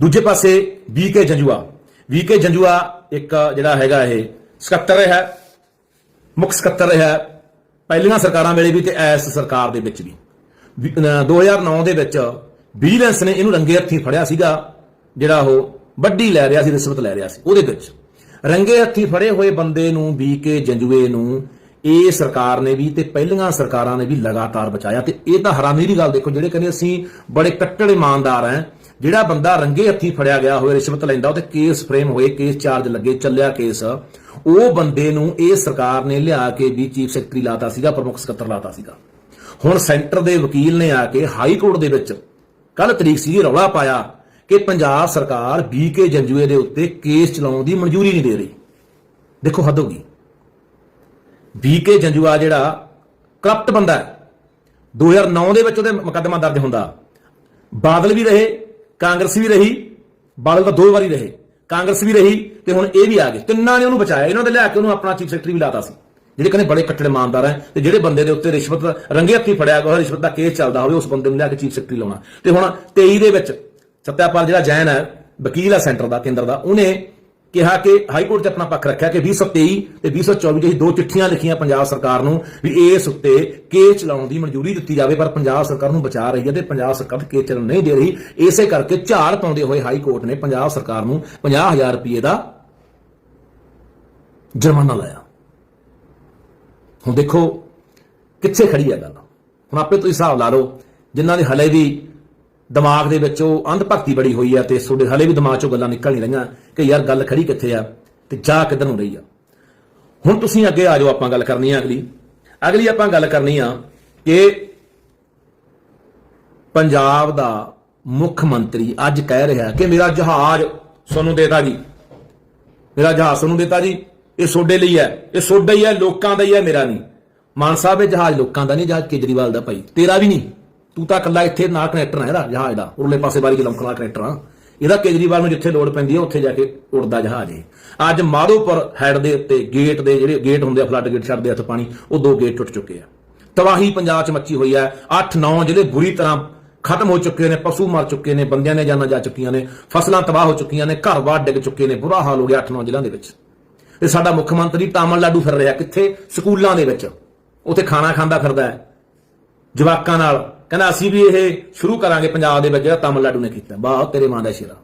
ਦੂਜੇ ਪਾਸੇ ਵੀਕੇ ਜੰਜੂਆ। ਵੀਕੇ ਜੰਜੂਆ ਇੱਕ ਜਿਹੜਾ ਹੈਗਾ ਇਹ ਸਕੱਤਰ ਰਿਹਾ, ਮੁੱਖ ਸਕੱਤਰ ਰਿਹਾ। ਪਹਿਲੀਆਂ ਸਰਕਾਰਾਂ ਵੇਲੇ ਵੀ ਤੇ ਐਸ ਸਰਕਾਰ ਦੇ ਵਿੱਚ ਵੀ। ਵੀ, ਅਹ, 2009 ਦੇ ਵਿੱਚ ਵਿਜੀਲੈਂਸ ਨੇ ਇਹਨੂੰ ਰੰਗੇ ਹੱਥੀ ਫੜਿਆ ਸੀਗਾ ਜਿਹੜਾ ਉਹ ਵੱਡੀ ਲੈ ਰਿਹਾ ਸੀ ਰਿਸ਼ਵਤ ਲੈ ਰਿਹਾ ਸੀ। ਉਹਦੇ ਵਿੱਚ ਰੰਗੇ ਹੱਥੀ ਫੜੇ ਹੋਏ ਬੰਦੇ ਨੂੰ ਵੀਕੇ ਜੰਜੂਏ ਨੂੰ ਇਹ ਸਰਕਾਰ ਨੇ ਵੀ ਤੇ ਪਹਿਲੀਆਂ ਸਰਕਾਰਾਂ ਨੇ ਵੀ ਲਗਾਤਾਰ ਬਚਾਇਆ। ਤੇ ਇਹ ਤਾਂ ਹੈਰਾਨੀ ਦੀ ਗੱਲ ਦੇਖੋ ਜਿਹੜੇ ਕਹਿੰਦੇ ਅਸੀਂ ਬੜੇ ਕੱਟੜ ਇਮਾਨਦਾਰ ਆਂ ਜਿਹੜਾ ਬੰਦਾ ਰੰਗੇ ਹੱਥੀ ਫੜਿਆ ਗਿਆ ਹੋਵੇ ਰਿਸ਼ਵਤ ਲੈਂਦਾ ਉਹ ਤੇ ਕੇਸ ਫਰੇਮ ਹੋਏ ਕੇਸ ਚਾਰਜ ਲੱਗੇ ਚੱਲਿਆ ਕੇਸ ਉਹ ਬੰਦੇ ਨੂੰ ਇਹ ਸਰਕਾਰ ਨੇ ਲਿਆ ਕੇ ਵੀ ਚੀਫ ਸੈਕਟਰੀ ਲਾਤਾ ਸੀਗਾ, ਪ੍ਰਮੁੱਖ ਸਕੱਤਰ ਲਾਤਾ ਸੀਗਾ। ਹੁਣ ਸੈਂਟਰ ਦੇ ਵਕੀਲ ਨੇ ਆ ਕੇ ਹਾਈ ਕੋਰਟ ਦੇ ਵਿੱਚ ਕੱਲ ਤਰੀਕ ਸੀ ਰੌਲਾ ਪਾਇਆ ਕਿ ਪੰਜਾਬ ਸਰਕਾਰ ਬੀਕੇ ਜੰਜੂਏ ਦੇ ਉੱਤੇ ਕੇਸ ਚਲਾਉਣ ਦੀ ਮਨਜ਼ੂਰੀ ਨਹੀਂ ਦੇ ਰਹੀ। ਦੇਖੋ ਹੱਦ ਹੋ ਗਈ। ਬੀਕੇ ਜੰਜੂਆ ਜਿਹੜਾ ਕਰਪਟ ਬੰਦਾ ਹੈ। 2009 ਦੇ ਵਿੱਚ ਉਹਦੇ ਮੁਕੱਦਮਾ ਦਰਜ ਹੁੰਦਾ। ਬਾਦਲ ਵੀ ਰਹੇ, ਕਾਂਗਰਸ ਵੀ ਰਹੀ, ਬਾਦਲ ਤਾਂ ਦੋ ਵਾਰੀ ਰਹੇ। ਕਾਂਗਰਸ ਵੀ ਰਹੀ ਤੇ ਹੁਣ ਇਹ ਵੀ ਆ ਗਏ। ਤਿੰਨਾਂ ਨੇ ਉਹਨੂੰ ਬਚਾਇਆ। ਇਹਨਾਂ ਦੇ ਲਿਆ ਕੇ ਉਹਨੂੰ ਆਪਣਾ ਚੀਫ ਸੈਕਟਰੀ ਵੀ ਲਾਤਾ ਸੀ। ਜਿਹੜੇ ਕਹਿੰਦੇ ਬੜੇ ਕੱਟੜ ਇਮਾਨਦਾਰ ਹੈ ਤੇ ਜਿਹੜੇ ਬੰਦੇ ਦੇ ਉੱਤੇ ਰਿਸ਼ਵਤ, ਰੰਗੇ ਹੱਥੀ ਫੜਿਆ ਗਿਆ, ਰਿਸ਼ਵਤ ਦਾ ਕੇਸ ਚੱਲਦਾ ਹੋਵੇ, ਉਸ ਬੰਦੇ ਨੂੰ ਲਿਆ ਕੇ ਚੀਫ ਸੈਕਟਰੀ ਲਾਉਣਾ। ਤੇ ਹੁਣ 23 ਦੇ ਵਿੱਚ ਸਤਿਆਪਾਲ ਜਿਹੜਾ ਜੈਨ ਹੈ, ਵਕੀਲ ਹੈ ਸੈਂਟਰ ਦਾ, ਕੇਂਦਰ ਦਾ, ਉਹਨੇ ਕਿਹਾ ਕਿ ਹਾਈ ਕੋਰਟ 'ਚ ਆਪਣਾ ਪੱਖ ਰੱਖਿਆ ਕਿ 2023 ਤੇ 2024 ਜਿਹੀ ਦੋ ਚਿੱਠੀਆਂ ਲਿਖੀਆਂ ਪੰਜਾਬ ਸਰਕਾਰ ਨੂੰ ਵੀ ਇਸ ਉੱਤੇ ਕੇਸ ਚਲਾਉਣ ਦੀ ਮਨਜ਼ੂਰੀ ਦਿੱਤੀ ਜਾਵੇ, ਪਰ ਪੰਜਾਬ ਸਰਕਾਰ ਨੂੰ ਬਚਾ ਰਹੀ ਹੈ ਤੇ ਪੰਜਾਬ ਸਰਕਾਰ ਕੇਸ ਚੱਲਣ ਨਹੀਂ ਦੇ ਰਹੀ। ਇਸੇ ਕਰਕੇ ਝਾੜ ਪਾਉਂਦੇ ਹੋਏ ਹਾਈ ਕੋਰਟ ਨੇ ਪੰਜਾਬ ਸਰਕਾਰ ਨੂੰ 50000 ਰੁਪਏ ਦਾ ਜੁਰਮਾਨਾ ਲਾਇਆ। ਹੁਣ ਦੇਖੋ ਕਿੱਥੇ ਖੜੀ ਹੈ ਗੱਲ। ਹੁਣ ਆਪੇ ਤੁਸੀਂ ਹਿਸਾਬ ਲਾ ਲਓ, ਜਿਨ੍ਹਾਂ ਦੇ ਹਲੇ ਵੀ ਦਿਮਾਗ ਦੇ ਵਿੱਚ ਉਹ ਅੰਧ ਭਗਤੀ ਬੜੀ ਹੋਈ ਆ ਤੇ ਤੁਹਾਡੇ ਹਲੇ ਵੀ ਦਿਮਾਗ ਚੋਂ ਗੱਲਾਂ ਨਿਕਲ ਨਹੀਂ ਰਹੀਆਂ ਕਿ ਯਾਰ ਗੱਲ ਖੜੀ ਕਿੱਥੇ ਆ ਤੇ ਜਾ ਕਿੱਧਰ ਨੂੰ ਰਹੀ ਆ। ਹੁਣ ਤੁਸੀਂ ਅੱਗੇ ਆ ਜਾਓ, ਆਪਾਂ ਗੱਲ ਕਰਨੀ ਆ ਅਗਲੀ। ਅਗਲੀ ਆਪਾਂ ਗੱਲ ਕਰਨੀ ਆ ਕਿ ਪੰਜਾਬ ਦਾ ਮੁੱਖ ਮੰਤਰੀ ਅੱਜ ਕਹਿ ਰਿਹਾ ਕਿ ਮੇਰਾ ਜਹਾਜ਼ ਤੁਹਾਨੂੰ ਦੇਤਾ ਜੀ। ਮੇਰਾ ਜਹਾਜ਼ ਤੁਹਾਨੂੰ ਦੇਤਾ ਜੀ। ਇਹ ਸੋਡੇ ਲਈ ਹੈ। ਇਹ ਸੋਡਾ ਹੀ ਹੈ, ਲੋਕਾਂ ਦਾ ਹੀ ਹੈ, ਮੇਰਾ ਨਹੀਂ। ਮਾਨ ਸਾਹਿਬ, ਇਹ ਜਹਾਜ਼ ਲੋਕਾਂ ਦਾ ਨਹੀਂ, ਜਹਾਜ਼ ਕੇਜਰੀਵਾਲ ਦਾ ਭਾਈ। ਤੇਰਾ ਵੀ ਨਹੀਂ। ਤੂੰ ਤਾਂ ਇਕੱਲਾ ਇੱਥੇ ਨਾ ਕਨੈਕਟਰ ਹੈ ਇਹਦਾ, ਜਹਾਜ਼ ਦਾ। ਉਰਲੇ ਪਾਸੇ ਬਾਰੀ ਚ ਲੰਕਣਾ ਕਨੈਕਟਰ ਆ। ਇਹਦਾ ਕੇਜਰੀਵਾਲ ਨੂੰ ਜਿੱਥੇ ਲੋੜ ਪੈਂਦੀ ਹੈ ਉੱਥੇ ਜਾ ਕੇ ਉੜਦਾ ਜਹਾਜ਼ ਹੈ ਅੱਜ ਮਾਧੋਪੁਰ ਹੈਡ ਦੇ ਉੱਤੇ ਗੇਟ ਦੇ ਜਿਹੜੇ ਗੇਟ ਹੁੰਦੇ ਆ ਫਲੱਡ ਗੇਟ ਛੱਡਦੇ ਹੱਥ ਪਾਣੀ, ਉਹ ਦੋ ਗੇਟ ਟੁੱਟ ਚੁੱਕੇ ਆ। ਤਬਾਹੀ ਪੰਜਾਬ 'ਚ ਮੱਚੀ ਹੋਈ ਹੈ 8-9 ਜਿਹੜੇ ਬੁਰੀ ਤਰ੍ਹਾਂ ਖਤਮ ਹੋ ਚੁੱਕੇ ਨੇ, ਪਸ਼ੂ ਮਰ ਚੁੱਕੇ ਨੇ, ਬੰਦਿਆਂ ਨੇ ਜਾਨਾਂ ਜਾ ਚੁੱਕੀਆਂ ਨੇ, ਫਸਲਾਂ ਤਬਾਹ ਹੋ ਚੁੱਕੀਆਂ ਨੇ, ਘਰ-ਬਾਰ ਡਿੱਗ ਚੁੱਕੇ ਨੇ। ਬੁਰਾ ਹਾਲ ਹੋ ਗਿਆ 8-9 ਜ਼ਿਲ੍ਹਿਆਂ ਦੇ ਵਿੱਚ। ਤੇ ਸਾਡਾ ਮੁੱਖ ਮੰਤਰੀ ਤਾਮਿਲਨਾਡੂ ਫਿਰ ਰਿਹਾ ਕਿੱਥੇ? ਸਕੂਲਾਂ ਦੇ ਵਿੱਚ। ਉੱਥੇ ਖਾਣਾ ਖਾਂਦਾ ਫਿਰਦਾ ਹੈ। ਜਵਾਕਾਂ ਨਾਲ ਕਹਿੰਦਾ, ਅਸੀਂ ਵੀ ਇਹ ਸ਼ੁਰੂ ਕਰਾਂਗੇ ਪੰਜਾਬ ਦੇ ਵਿੱਚ, ਜਿਹੜਾ ਤਮਿਲਨਾਡੂ ਨੇ ਕੀਤਾ। ਵਾਹ, ਤੇਰੇ ਮਾਂ ਦਾ ਸ਼ੇਰਾ।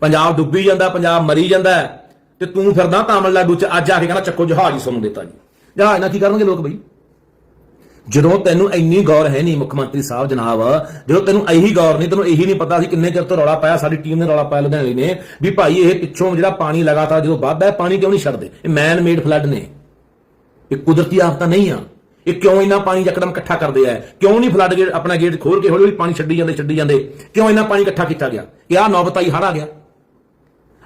ਪੰਜਾਬ ਡੁੱਬੀ ਜਾਂਦਾ, ਪੰਜਾਬ ਮਰੀ ਜਾਂਦਾ ਤੇ ਤੂੰ ਫਿਰਦਾ ਤਾਮਿਲਨਾਡੂ ਚ, ਅੱਜ ਆ ਕੇ ਕਹਿੰਦਾ, ਚੱਕੋ ਜਹਾਜ਼ ਹੀ ਸਾਨੂੰ ਦਿੱਤਾ ਜੀ। ਜਹਾਜ਼ ਨਾਲ ਕੀ ਕਰਨਗੇ ਲੋਕ ਬਈ? ਜਦੋਂ ਤੈਨੂੰ ਇੰਨੀ ਗੌਰ ਹੈ ਨਹੀਂ ਮੁੱਖ ਮੰਤਰੀ ਸਾਹਿਬ ਜਨਾਬ, ਜਦੋਂ ਤੈਨੂੰ ਇਹੀ ਗੌਰ ਨਹੀਂ ਤੈਨੂੰ ਇਹੀ ਨਹੀਂ ਪਤਾ ਸੀ ਕਿੰਨੇ ਚਿਰ ਤੋਂ ਰੌਲਾ ਪਾਇਆ, ਸਾਡੀ ਟੀਮ ਨੇ ਰੌਲਾ ਪਾਇਆ ਲੁਧਿਆਣੇ ਨੇ, ਵੀ ਭਾਈ ਇਹ ਪਿੱਛੋਂ ਜਿਹੜਾ ਪਾਣੀ ਲਗਾਤਾਰ ਜਦੋਂ ਵੱਧਦਾ ਹੈ, ਪਾਣੀ ਕਿਉਂ ਨਹੀਂ ਛੱਡਦੇ? ਇਹ ਮੈਨ ਮੇਡ ਫਲੱਡ ਨੇ। ਇਹ ਕੁਦਰਤੀ ਆਫਤਾਂ ਨਹੀਂ ਆ। ਇਹ ਕਿਉਂ ਇੰਨਾ ਪਾਣੀ ਯਕਦਮ ਇਕੱਠਾ ਕਰਦੇ ਆ? ਕਿਉਂ ਨਹੀਂ ਫਲੱਡ ਗੇਟ ਆਪਣਾ ਗੇਟ ਖੋਲ ਕੇ ਹੌਲੀ ਹੌਲੀ ਪਾਣੀ ਛੱਡੀ ਜਾਂਦੇ ਛੱਡੀ ਜਾਂਦੇ? ਕਿਉਂ ਇੰਨਾ ਪਾਣੀ ਇਕੱਠਾ ਕੀਤਾ ਗਿਆ? ਕਿ ਆਹ ਨੌਬਤਾਈ ਹੜ ਆ ਗਿਆ।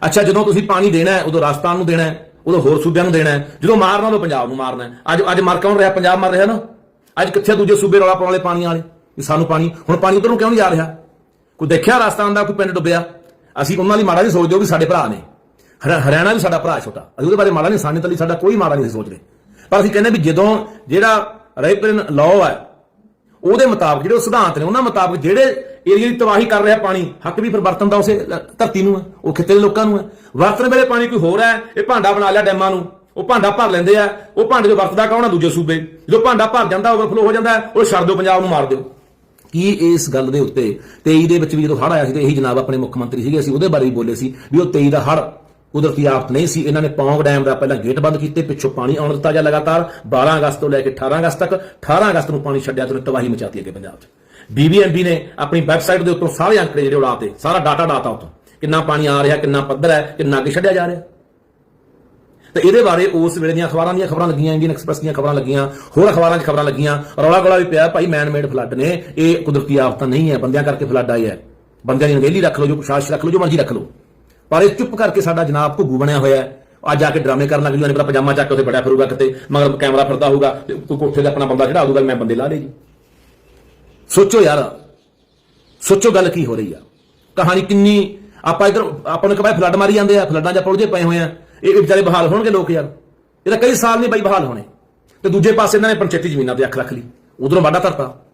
ਅੱਛਾ, ਜਦੋਂ ਤੁਸੀਂ ਪਾਣੀ ਦੇਣਾ ਹੈ, ਉਦੋਂ ਰਾਜਸਥਾਨ ਨੂੰ ਦੇਣਾ ਹੈ, ਉਦੋਂ ਹੋਰ ਸੂਬਿਆਂ ਨੂੰ ਦੇਣਾ ਹੈ, ਜਦੋਂ ਮਾਰਨਾ, ਉਦੋਂ ਪੰਜਾਬ ਨੂੰ ਮਾਰਨਾ ਹੈ। ਅੱਜ ਅੱਜ ਮਰ ਕੌਣ ਰਿਹਾ? ਪੰਜਾਬ ਮਰ ਰਿਹਾ ਨਾ? ਅੱਜ ਕਿੱਥੇ ਦੂਜੇ ਸੂਬੇ ਰੌਲਾ ਪਾਉਣ ਵਾਲੇ ਪਾਣੀ ਵਾਲੇ? ਵੀ ਸਾਨੂੰ ਪਾਣੀ, ਹੁਣ ਪਾਣੀ ਉਧਰ ਨੂੰ ਕਿਉਂ ਨਹੀਂ ਜਾ ਰਿਹਾ? ਕੋਈ ਦੇਖਿਆ ਰਾਜਸਥਾਨ ਦਾ ਕੋਈ ਪਿੰਡ ਡੁੱਬਿਆ? ਅਸੀਂ ਉਹਨਾਂ ਲਈ ਮਾੜਾ ਨਹੀਂ ਸੋਚਦੇ ਉਹ ਵੀ ਸਾਡੇ ਭਰਾ ਨੇ। ਹਰ- ਹਰਿਆਣਾ ਵੀ ਸਾਡਾ ਭਰਾ ਛੋਟਾ। ਅਸੀਂ ਉਹਦੇ ਬਾਰੇ ਮਾੜਾ ਨਹੀਂ ਸਾਨੇ ਤਲੀ ਸਾਡਾ ਕੋਈ ਮਾੜਾ ਨਹੀਂ ਸੋਚਦੇ ਪਰ ਅਸੀਂ ਕਹਿੰਦੇ ਵੀ ਜਦੋਂ ਜਿਹੜਾ ਰੈਪਰਨ ਲਾਅ ਹੈ, ਉਹਦੇ ਮੁਤਾਬਕ ਜਿਹੜੇ ਸਿਧਾਂਤ ਨੇ, ਉਹਨਾਂ ਮੁਤਾਬਕ ਜਿਹੜੇ ਏਰੀਆ ਦੀ ਤਬਾਹੀ ਕਰ ਰਿਹਾ ਪਾਣੀ, ਹੱਕ ਵੀ ਫਿਰ ਵਰਤਣ ਦਾ ਉਸੇ ਧਰਤੀ ਨੂੰ ਹੈ, ਉਹ ਖਿੱਤੇ ਦੇ ਲੋਕਾਂ ਨੂੰ ਹੈ। ਵਰਤਣ ਵੇਲੇ ਪਾਣੀ ਕੋਈ ਹੋਰ ਹੈ, ਇਹ ਭਾਂਡਾ ਬਣਾ ਲਿਆ ਡੈਮਾਂ ਨੂੰ, ਉਹ ਭਾਂਡਾ ਭਰ ਲੈਂਦੇ ਆ, ਉਹ ਭਾਂਡੇ ਜੋ ਵਰਤਦਾ ਕੌਣ ਆ? ਦੂਜੇ ਸੂਬੇ। ਜਦੋਂ ਭਾਂਡਾ ਭਰ ਜਾਂਦਾ, ਓਵਰਫਲੋ ਹੋ ਜਾਂਦਾ, ਉਹ ਛੱਡ ਦਿਓ, ਪੰਜਾਬ ਨੂੰ ਮਾਰ ਦਿਓ। ਕੀ ਇਸ ਗੱਲ ਦੇ ਉੱਤੇ 23 ਦੇ ਵਿੱਚ ਵੀ ਜਦੋਂ ਹੜ ਆਇਆ ਸੀ, ਤੇ ਇਹੀ ਜਨਾਬ ਆਪਣੇ ਮੁੱਖ ਮੰਤਰੀ ਸੀਗੇ, ਅਸੀਂ ਉਹਦੇ ਬਾਰੇ ਵੀ ਬੋਲੇ ਸੀ, ਵੀ ਉਹ 23 ਦਾ ਹੜ ਕੁਦਰਤੀ ਆਫਤ ਨਹੀਂ ਸੀ। ਇਹਨਾਂ ਨੇ ਪੌਂਗ ਡੈਮ ਦਾ ਪਹਿਲਾਂ ਗੇਟ ਬੰਦ ਕੀਤੇ, ਪਿੱਛੋਂ ਪਾਣੀ ਆਉਣ ਦਿੱਤਾ ਜਾਂ ਲਗਾਤਾਰ। 12 ਅਗਸਤ ਤੋਂ ਲੈ ਕੇ 18 ਅਗਸਤ ਤੱਕ 18 ਅਗਸਤ ਨੂੰ ਪਾਣੀ ਛੱਡਿਆ ਤੇ ਉਹਨੇ ਤਬਾਹੀ ਮਚਾਤੀ ਅੱਗੇ ਪੰਜਾਬ 'ਚ। ਬੀਬੀਐਮਬੀ ਨੇ ਆਪਣੀ ਵੈਬਸਾਈਟ ਦੇ ਉੱਤੋਂ ਸਾਰੇ ਅੰਕੜੇ ਜਿਹੜੇ ਉਡਾਤੇ ਸਾਰਾ ਡਾਟਾ ਡਾਤਾ ਉੱਤੋਂ ਕਿੰਨਾ ਪਾਣੀ ਆ ਰਿਹਾ, ਕਿੰਨਾ ਪੱਧਰ ਹੈ, ਕਿੰਨਾ ਅੱਗੇ ਛੱਡਿਆ ਜਾ ਰਿਹਾ। ਤੇ ਇਹਦੇ ਬਾਰੇ ਉਸ ਵੇਲੇ ਦੀਆਂ ਅਖਬਾਰਾਂ ਦੀਆਂ ਖਬਰਾਂ ਲੱਗੀਆਂ ਇੰਡੀਅਨ ਐਕਸਪ੍ਰੈਸ ਦੀਆਂ ਖਬਰਾਂ ਲੱਗੀਆਂ, ਹੋਰ ਅਖਬਾਰਾਂ 'ਚ ਖਬਰਾਂ ਲੱਗੀਆਂ। ਰੌਲਾ ਗੋਲਾ ਵੀ ਪਿਆ, ਭਾਈ ਮੈਨ ਮੇਡ ਫਲੱਡ ਨੇ। ਇਹ ਕੁਦਰਤੀ ਆਫਤਾਂ ਨਹੀਂ ਹੈ, ਬੰਦਿਆਂ ਕਰਕੇ ਫਲੱਡ ਆਈ ਹੈ। ਬੰਦਿਆਂ ਦੀ ਨਵੇਲੀ ਰੱਖ ਲਓ, ਜੋ ਪ੍ਰਸ਼ਾਸਨ ਰੱਖ ਲਓ, ਜੋ ਮਰਜ਼ੀ ਰੱਖ ਲਓ। ਪਰ ਇਹ ਚੁੱਪ ਕਰਕੇ ਸਾਡਾ ਜਨਾਬ ਘੁੱਗੂ ਬਣਿਆ ਹੋਇਆ ਹੈ। ਅੱਜ ਜਾ ਕੇ ਡਰਾਮੇ ਕਰਨ ਲੱਗ ਜੂਗਾ ਉਹਨੇ ਪਤਾ ਪਜਾਮਾ ਚੱਕ ਕੇ ਉੱਥੇ ਬੜਿਆ ਫਿਰੂਗਾ ਕਿਤੇ, ਮਗਰ ਕੈਮਰਾ ਫਿਰਦਾ ਹੋਊਗਾ ਕੋਈ ਕੋਠੇ ਦਾ ਆਪਣਾ ਬੰਦਾ ਚੜਾ ਦੂਗਾ ਵੀ ਮੈਂ ਬੰਦੇ ਲਾ ਲਏ ਜੀ। ਸੋਚੋ ਯਾਰ, ਸੋਚੋ ਗੱਲ ਕੀ ਹੋ ਰਹੀ ਆ। ਕਹਾਣੀ ਕਿੰਨੀ, ਆਪਾਂ ਇਧਰ, ਆਪਾਂ ਨੂੰ ਕਹਾਂ ਫਲੱਡ ਮਾਰੀ ਜਾਂਦੇ ਆ, ਫਲੱਡਾਂ ਜਾਂ ਆਪਾਂ ਪਏ ਹੋਏ ਆ। ਇਹ ਵਿਚਾਰੇ ਬਹਾਲ ਹੋਣਗੇ ਲੋਕ ਯਾਰ। ਇਹਦਾ ਕਈ ਸਾਲ ਨਹੀਂ ਬਾਈ ਬਹਾਲ ਹੋਣੇ। ਤੇ ਦੂਜੇ ਪਾਸੇ ਇਹਨਾਂ ਨੇ ਪੰਚਾਇਤੀ ਜ਼ਮੀਨਾਂ ਤੇ ਅੱਖ ਰੱਖ ਲਈ। ਉਧਰੋਂ ਵਾਢਾ ਧਰਤਾ।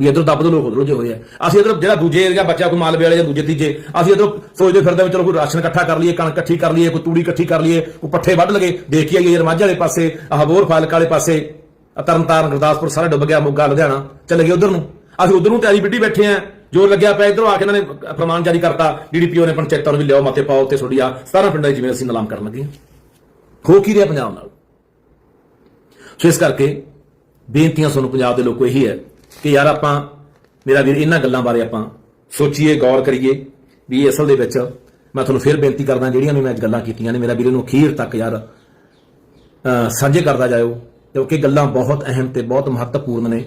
ਵੀ ਇਧਰ ਦੱਬ ਦੋ ਲੋਕ ਉਧਰੋਂ ਜੇ ਹੋਏ ਆ। ਅਸੀਂ ਇਧਰ ਜਿਹੜਾ ਦੂਜੇ ਏਰੀਆ ਬੱਚਾ ਕੋਈ ਮਾਲਵੇ ਵਾਲੇ ਜਾਂ ਦੂਜੇ ਤੀਜੇ, ਅਸੀਂ ਇਧਰ ਸੋਚਦੇ ਫਿਰਦੇ ਵੀ ਚਲੋ ਕੋਈ ਰਾਸ਼ਨ ਇਕੱਠਾ ਕਰ ਲਈਏ, ਕਣਕ ਇਕੱਠੀ ਕਰ ਲਈਏ, ਕੋਈ ਤੂੜੀ ਇਕੱਠੀ ਕਰ ਲਈਏ, ਕੋਈ ਪੱਠੇ ਵੱਢ ਲਗੇ। ਦੇਖ ਕੇ ਆਈਏ ਯਾਰ ਮਾਝੇ ਵਾਲੇ ਪਾਸੇ, ਆਹ ਬੋਰ ਫਾਲਕ ਵਾਲੇ ਪਾਸੇ ਤਰਨਤਾਰਨ, ਗੁਰਦਾਸਪੁਰ ਸਾਰਾ ਡੁੱਬ ਗਿਆ ਮੋਗਾ, ਲੁਧਿਆਣਾ, ਚੱਲ ਗਏ ਉਧਰ ਨੂੰ। ਅਸੀਂ ਉਧਰ ਨੂੰ ਤਿਆਰੀ ਵਿੱਢੀ ਬੈਠੇ ਆ। ਜੋਰ ਲੱਗਿਆ ਪਿਆ ਇਧਰੋਂ ਆ ਕੇ ਇਹਨਾਂ ਨੇ ਫਰਮਾਨ ਜਾਰੀ ਕਰਤਾ। ਡੀਡੀਪੀਓ ਨੇ ਪੰਚਾਇਤਾਂ ਨੂੰ ਵੀ ਲਿਆਓ ਮਤੇ ਪਾਓ ਤੇ ਤੁਹਾਡੀ ਆ। 17 ਪਿੰਡਾਂ ਦੀ ਜ਼ਮੀਨ ਅਸੀਂ ਨਿਲਾਮ ਕਰਨ ਲੱਗੇ ਹੋ। ਕੀ ਰਿਹਾ ਪੰਜਾਬ ਨਾਲ? ਸੋ ਇਸ ਕਰਕੇ ਬੇਨਤੀਆਂ ਤੁਹਾਨੂੰ ਪੰਜਾਬ ਦੇ ਲੋਕੋ ਇਹੀ ਹੈ ਕਿ ਯਾਰ ਆਪਾਂ, ਮੇਰਾ ਵੀਰ ਇਹਨਾਂ ਗੱਲਾਂ ਬਾਰੇ ਆਪਾਂ ਸੋਚੀਏ, ਗੌਰ ਕਰੀਏ, ਵੀ ਅਸਲ ਦੇ ਵਿੱਚ ਮੈਂ ਤੁਹਾਨੂੰ ਫਿਰ ਬੇਨਤੀ ਕਰਦਾ, ਜਿਹੜੀਆਂ ਵੀ ਮੈਂ ਗੱਲਾਂ ਕੀਤੀਆਂ ਨੇ, ਮੇਰਾ ਵੀਰ ਇਹਨੂੰ ਅਖੀਰ ਤੱਕ ਯਾਰ ਸਾਂਝੇ ਕਰਦਾ ਜਾਇਓ ਕਿਉਂਕਿ ਗੱਲਾਂ ਬਹੁਤ ਅਹਿਮ ਤੇ ਬਹੁਤ ਮਹੱਤਵਪੂਰਨ ਨੇ।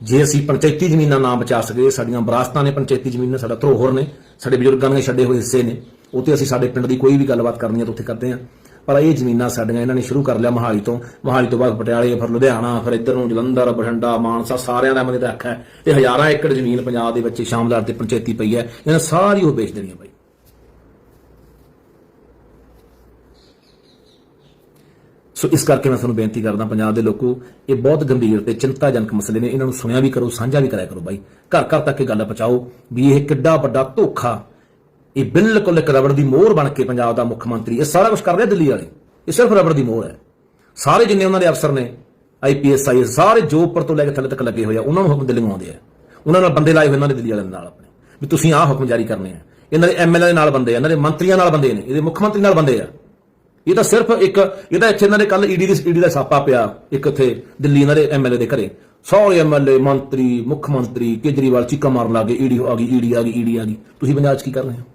ਜੇ ਅਸੀਂ ਪੰਚਾਇਤੀ ਜ਼ਮੀਨਾਂ ਨਾ ਬਚਾ ਸਕੀਏ, ਸਾਡੀਆਂ ਵਿਰਾਸਤਾਂ ਨੇ ਪੰਚਾਇਤੀ ਜ਼ਮੀਨਾਂ ਸਾਡਾ ਧਰੋਹਰ ਨੇ, ਸਾਡੇ ਬਜ਼ੁਰਗਾਂ ਨੇ ਛੱਡੇ ਹੋਏ ਹਿੱਸੇ ਨੇ, ਉਹ ਤੇ ਅਸੀਂ ਸਾਡੇ ਪਿੰਡ ਦੀ ਕੋਈ ਵੀ ਗੱਲਬਾਤ ਕਰਨੀ ਹੈ ਤਾਂ ਉੱਥੇ ਕਰਦੇ ਹਾਂ। ਪਰ ਇਹ ਜ਼ਮੀਨਾਂ ਸਾਡੀਆਂ ਇਹਨਾਂ ਨੇ ਸ਼ੁਰੂ ਕਰ ਲਿਆ ਮੋਹਾਲੀ ਤੋਂ। ਮੋਹਾਲੀ ਤੋਂ ਬਾਅਦ ਪਟਿਆਲੇ, ਫਿਰ ਲੁਧਿਆਣਾ, ਫਿਰ ਇੱਧਰ ਨੂੰ ਜਲੰਧਰ, ਬਠਿੰਡਾ, ਮਾਨਸਾ, ਸਾਰਿਆਂ ਦਾ ਮੈਨੂੰ ਰੱਖਿਆ ਅੱਖ ਤੇ ਹਜ਼ਾਰਾਂ ਏਕੜ ਜ਼ਮੀਨ ਪੰਜਾਬ ਦੇ ਵਿੱਚ ਸ਼ਾਮਦਾਰ ਤੇ ਪੰਚਾਇਤੀ ਪਈ ਹੈ। ਇਹਨਾਂ ਸਾਰੀ ਉਹ ਵੇਚ ਦੇਣੀ ਹੈ ਬਾਈ। ਸੋ ਇਸ ਕਰਕੇ ਮੈਂ ਤੁਹਾਨੂੰ ਬੇਨਤੀ ਕਰਦਾ ਪੰਜਾਬ ਦੇ ਲੋਕੋ, ਇਹ ਬਹੁਤ ਗੰਭੀਰ ਤੇ ਚਿੰਤਾਜਨਕ ਮਸਲੇ ਨੇ। ਇਹਨਾਂ ਨੂੰ ਸੁਣਿਆ ਵੀ ਕਰੋ, ਸਾਂਝਾ ਵੀ ਕਰਿਆ ਕਰੋ ਬਾਈ। ਘਰ ਘਰ ਤੱਕ ਇਹ ਗੱਲ ਪਹੁੰਚਾਓ ਵੀ ਇਹ ਕਿੱਡਾ ਵੱਡਾ ਧੋਖਾ ਇਹ ਬਿਲਕੁਲ ਇੱਕ ਰਬੜ ਦੀ ਮੋਹਰ ਬਣ ਕੇ ਪੰਜਾਬ ਦਾ ਮੁੱਖ ਮੰਤਰੀ, ਇਹ ਸਾਰਾ ਕੁਝ ਕਰ ਰਿਹਾ ਦਿੱਲੀ ਵਾਲੇ। ਇਹ ਸਿਰਫ ਰਬੜ ਦੀ ਮੋਹਰ ਹੈ। ਸਾਰੇ ਜਿੰਨੇ ਉਹਨਾਂ ਦੇ ਅਫਸਰ ਨੇ ਆਈਪੀਐਸ ਆਈਐਸ ਸਾਰੇ ਜੋ ਉੱਪਰ ਤੋਂ ਲੈ ਕੇ ਥੱਲੇ ਤੱਕ ਲੱਗੇ ਹੋਏ ਆ, ਉਹਨਾਂ ਨੂੰ ਹੁਕਮ ਦਿੱਲੀ ਆਉਂਦੇ ਆ। ਉਹਨਾਂ ਨਾਲ ਬੰਦੇ ਲਾਏ ਹੋਏ ਉਹਨਾਂ ਦੇ ਦਿੱਲੀ ਵਾਲਿਆਂ ਦੇ ਨਾਲ ਆਪਣੇ। ਵੀ ਤੁਸੀਂ ਆਹ ਹੁਕਮ ਜਾਰੀ ਕਰਨੇ ਆ। ਇਹਨਾਂ ਦੇ ਐਮਐਲਏ ਦੇ ਨਾਲ ਬੰਦੇ ਆ, ਇਹਨਾਂ ਦੇ ਮੰਤਰੀਆਂ ਨਾਲ ਬੰਦੇ ਨੇ, ਇਹਦੇ ਮੁੱਖ ਮੰਤਰੀ ਨਾਲ ਬੰਦੇ ਆ। ਇਹ ਤਾਂ ਸਿਰਫ ਇੱਕ ਇਹਦਾ ਇੱਥੇ ਇਹਨਾਂ ਦੇ ਕੱਲ ਈਡੀ ਦੀ ਈਡੀ ਦਾ ਛਾਪਾ ਪਿਆ, ਇੱਕ ਇੱਥੇ ਦਿੱਲੀ ਇਹਨਾਂ ਦੇ ਐਮਐਲਏ ਦੇ ਘਰੇ। ਸਾਰੇ ਐਮਐਲਏ ਮੰਤਰੀ, ਮੁੱਖ ਮੰਤਰੀ, ਕੇਜਰੀਵਾਲ ਚੀਕਾ ਮਾਰਨ ਲੱਗੇ ਈਡੀ ਆ ਗਈ ਈਡੀ ਆ ਗਈ ਈਡੀ ਆ ਗਈ। ਤੁਸੀਂ ਪੰਜਾਬ 'ਚ ਕੀ ਕਰ ਰਹੇ ਹੋ?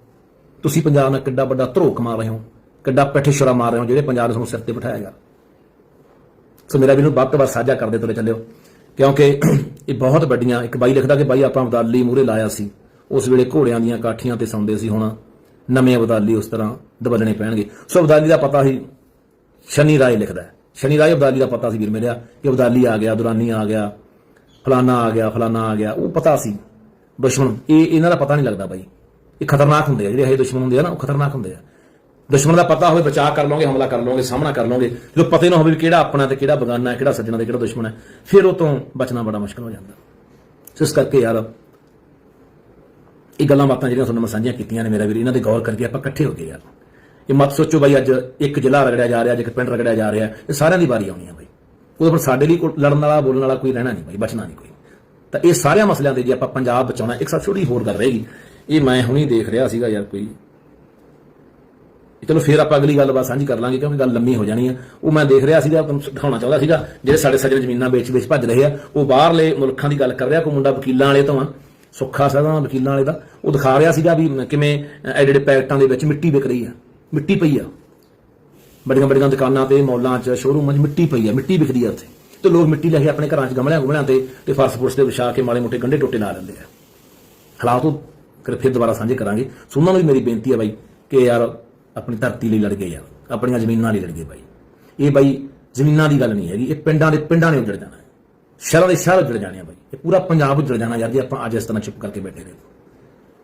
ਤੁਸੀਂ ਪੰਜਾਬ ਨਾਲ ਕਿੱਡਾ ਵੱਡਾ ਧਰੋਕ ਮਾਰ ਰਹੇ ਹੋ, ਕਿੱਡਾ ਪੈਠੇਸ਼ਰਾ ਮਾਰ ਰਹੇ ਹੋ ਜਿਹੜੇ ਪੰਜਾਬ ਨੇ ਤੁਹਾਨੂੰ ਸਿਰ ਤੇ ਬਿਠਾਏਗਾ ਸੋ ਮੇਰਾ ਵੀ ਨੂੰ ਵੱਧ ਤੋਂ ਵੱਧ ਸਾਂਝਾ ਕਰਦੇ ਤੁਰੇ ਚੱਲਿਓ। ਕਿਉਂਕਿ ਇਹ ਬਹੁਤ ਵੱਡੀਆਂ, ਇੱਕ ਬਾਈ ਲਿਖਦਾ ਕਿ ਬਾਈ ਆਪਾਂ ਅਬਦਾਲੀ ਮੂਰੇ ਲਾਇਆ ਸੀ, ਉਸ ਵੇਲੇ ਘੋੜਿਆਂ ਦੀਆਂ ਕਾਠੀਆਂ ਤੇ ਸੌਂਦੇ ਸੀ ਹੁਣ। ਨਵੇਂ ਅਬਦਾਲੀ ਉਸ ਤਰ੍ਹਾਂ ਦਬਲਣੇ ਪੈਣਗੇ। ਸੋ ਅਬਦਾਲੀ ਦਾ ਪਤਾ ਸੀ ਸ਼ਨੀ ਰਾਏ ਲਿਖਦਾ ਹੈ। ਸ਼ਨੀ ਰਾਏ ਅਬਦਾਲੀ ਦਾ ਪਤਾ ਸੀ ਵੀਰ ਮੇਰਿਆ ਕਿ ਅਬਦਾਲੀ ਆ ਗਿਆ, ਦੁਰਾਨੀ ਆ ਗਿਆ, ਫਲਾਨਾ ਆ ਗਿਆ, ਫਲਾਨਾ ਆ ਗਿਆ, ਉਹ ਪਤਾ ਸੀ। ਦੁਸ਼ਮਣ, ਇਹ ਇਹਨਾਂ ਦਾ ਪਤਾ ਨਹੀਂ ਲੱਗਦਾ ਬਾਈ। ਇਹ ਖਤਰਨਾਕ ਹੁੰਦੇ ਆ, ਜਿਹੜੇ ਇਹ ਦੁਸ਼ਮਣ ਹੁੰਦੇ ਆ ਨਾ, ਉਹ ਖਤਰਨਾਕ ਹੁੰਦੇ ਆ। ਦੁਸ਼ਮਣ ਦਾ ਪਤਾ ਹੋਵੇ, ਬਚਾਅ ਕਰ ਲਓਗੇ, ਹਮਲਾ ਕਰ ਲਓਗੇ, ਸਾਹਮਣਾ ਕਰ ਲਓਗੇ, ਜਦੋਂ ਪਤਾ ਹੀ ਨਾ ਹੋਵੇ ਵੀ ਕਿਹੜਾ ਆਪਣਾ ਤੇ ਕਿਹੜਾ ਬਗਾਨਾ ਹੈ, ਕਿਹੜਾ ਸੱਜਣਾ ਤੇ ਕਿਹੜਾ ਦੁਸ਼ਮਣ ਹੈ, ਫਿਰ ਉਹ ਤੋਂ ਬਚਣਾ ਬੜਾ ਮੁਸ਼ਕਲ ਹੋ ਜਾਂਦਾ। ਇਸ ਕਰਕੇ ਯਾਰ, ਇਹ ਗੱਲਾਂ ਬਾਤਾਂ ਜਿਹੜੀਆਂ ਤੁਹਾਨੂੰ ਮੈਂ ਸਾਂਝੀਆਂ ਕੀਤੀਆਂ ਨੇ ਮੇਰਾ ਵੀਰ, ਇਹਨਾਂ ਤੇ ਗੌਰ ਕਰਕੇ ਆਪਾਂ ਇਕੱਠੇ ਹੋ ਗਏ ਯਾਰ। ਇਹ ਮਤ ਸੋਚੋ ਬਾਈ, ਅੱਜ ਇੱਕ ਜ਼ਿਲ੍ਹਾ ਰਗੜਿਆ ਜਾ ਰਿਹਾ, ਅੱਜ ਇੱਕ ਪਿੰਡ ਰਗੜਿਆ ਜਾ ਰਿਹਾ, ਇਹ ਸਾਰਿਆਂ ਦੀ ਵਾਰੀ ਆਉਣੀ ਹੈ ਬਾਈ। ਉਹਦੇ ਪਰ ਸਾਡੇ ਲਈ ਕੋਈ ਲੜਨ ਵਾਲਾ, ਬੋਲਣ ਵਾਲਾ ਕੋਈ ਰਹਿਣਾ ਨਹੀਂ ਬਾਈ, ਬਚਣਾ ਨਹੀਂ ਕੋਈ। ਤਾਂ ਇਹ ਸਾਰਿਆਂ ਮਸਲਿਆਂ ਤੇ ਜੇ ਆਪਾਂ ਪੰਜਾਬ ਬਚਾਉਣਾ, ਇੱਕ ਸਭ ਛੋਟੀ ਹੋਰ ਗੱਲ ਰਹੇਗੀ। ਇਹ ਮੈਂ ਹੁਣੀ ਦੇਖ ਰਿਹਾ ਸੀਗਾ ਯਾਰ ਕੋਈ। ਚਲੋ ਫਿਰ ਆਪਾਂ ਅਗਲੀ ਗੱਲਬਾਤ ਸਾਂਝੀ ਕਰ ਲਾਂਗੇ ਕਿਉਂਕਿ ਗੱਲ ਲੰਮੀ ਹੋ ਜਾਣੀ ਆ। ਉਹ ਮੈਂ ਦੇਖ ਰਿਹਾ ਸੀਗਾ, ਤੁਹਾਨੂੰ ਦਿਖਾਉਣਾ ਚਾਹੁੰਦਾ ਸੀਗਾ, ਜਿਹੜੇ ਸਾਡੇ ਸੱਜਣ ਜ਼ਮੀਨਾਂ ਵੇਚ-ਵੇਚ ਭੱਜ ਰਹੇ ਆ, ਉਹ ਬਾਹਰਲੇ ਮੁਲਕਾਂ ਦੀ ਗੱਲ ਕਰ ਰਿਹਾ, ਕੋਈ ਮੁੰਡਾ ਵਕੀਲਾਂ ਵਾਲੇ ਤੋਂ ਆ, ਸੁੱਖਾ ਸਦਾ ਵਕੀਲਾਂ ਵਾਲੇ ਦਾ। ਉਹ ਦਿਖਾ ਰਿਹਾ ਸੀਗਾ ਵੀ ਕਿਵੇਂ ਐਡਿਡ ਪੈਕਟਾਂ ਦੇ ਵਿੱਚ ਮਿੱਟੀ ਵਿਕ ਰਹੀ ਆ। ਮਿੱਟੀ ਪਈ ਆ। ਬੜੀਆਂ ਬੜੀਆਂ ਦੁਕਾਨਾਂ ਤੇ, ਮੌਲਾਂ 'ਚ ਸ਼ੋਰੂਮਾਂ 'ਚ ਮਿੱਟੀ ਪਈ ਆ, ਮਿੱਟੀ ਵਿਕਦੀ ਆ ਉੱਥੇ। ਤੇ ਲੋਕ ਮਿੱਟੀ ਲੈ ਕੇ ਆਪਣੇ ਘਰਾਂ 'ਚ ਗਮਲਿਆਂ ਗੁਮਲਿਆਂ ਤੇ ਤੇ ਫਰਸ਼ ਫੁਰਸ਼ ਤੇ ਵਿਛਾ ਕੇ ਮਾੜੇ ਮੋਟੇ ਗੰਢੇ ਟੋਟੇ ਲਾ ਲੈਂਦੇ ਆ। ਹਾਲਾਤ ਉਹ ਫਿਰ ਫਿਰ ਦੁਬਾਰਾ ਸਾਂਝੇ ਕਰਾਂਗੇ। ਸੋ ਉਹਨਾਂ ਨੂੰ ਵੀ ਮੇਰੀ ਬੇਨਤੀ ਹੈ ਬਾਈ ਕਿ ਯਾਰ ਆਪਣੀ ਧਰਤੀ ਲਈ ਲੜ ਗਏ ਯਾਰ। ਆਪਣੀਆਂ ਜ਼ਮੀਨਾਂ ਲਈ ਲੜ ਗਏ ਬਾਈ। ਇਹ ਬਾਈ ਜ਼ਮੀਨਾਂ ਦੀ ਗੱਲ ਨਹੀਂ ਹੈਗੀ। ਇਹ ਪਿੰਡਾਂ ਦੇ ਪਿੰਡਾਂ ਨੇ ਉਜੜ ਜਾਣਾ ਸ਼ਹਿਰਾਂ ਦੇ ਸ਼ਹਿਰ ਉੱਜੜ ਜਾਣੇ ਆ ਬਾਈ। ਇਹ ਪੂਰਾ ਪੰਜਾਬ ਉੱਜੜ ਜਾਣਾ ਯਾਰ ਜੇ ਆਪਾਂ ਅੱਜ ਇਸ ਤਰ੍ਹਾਂ ਚੁੱਪ ਕਰਕੇ ਬੈਠੇ ਰਹੇ।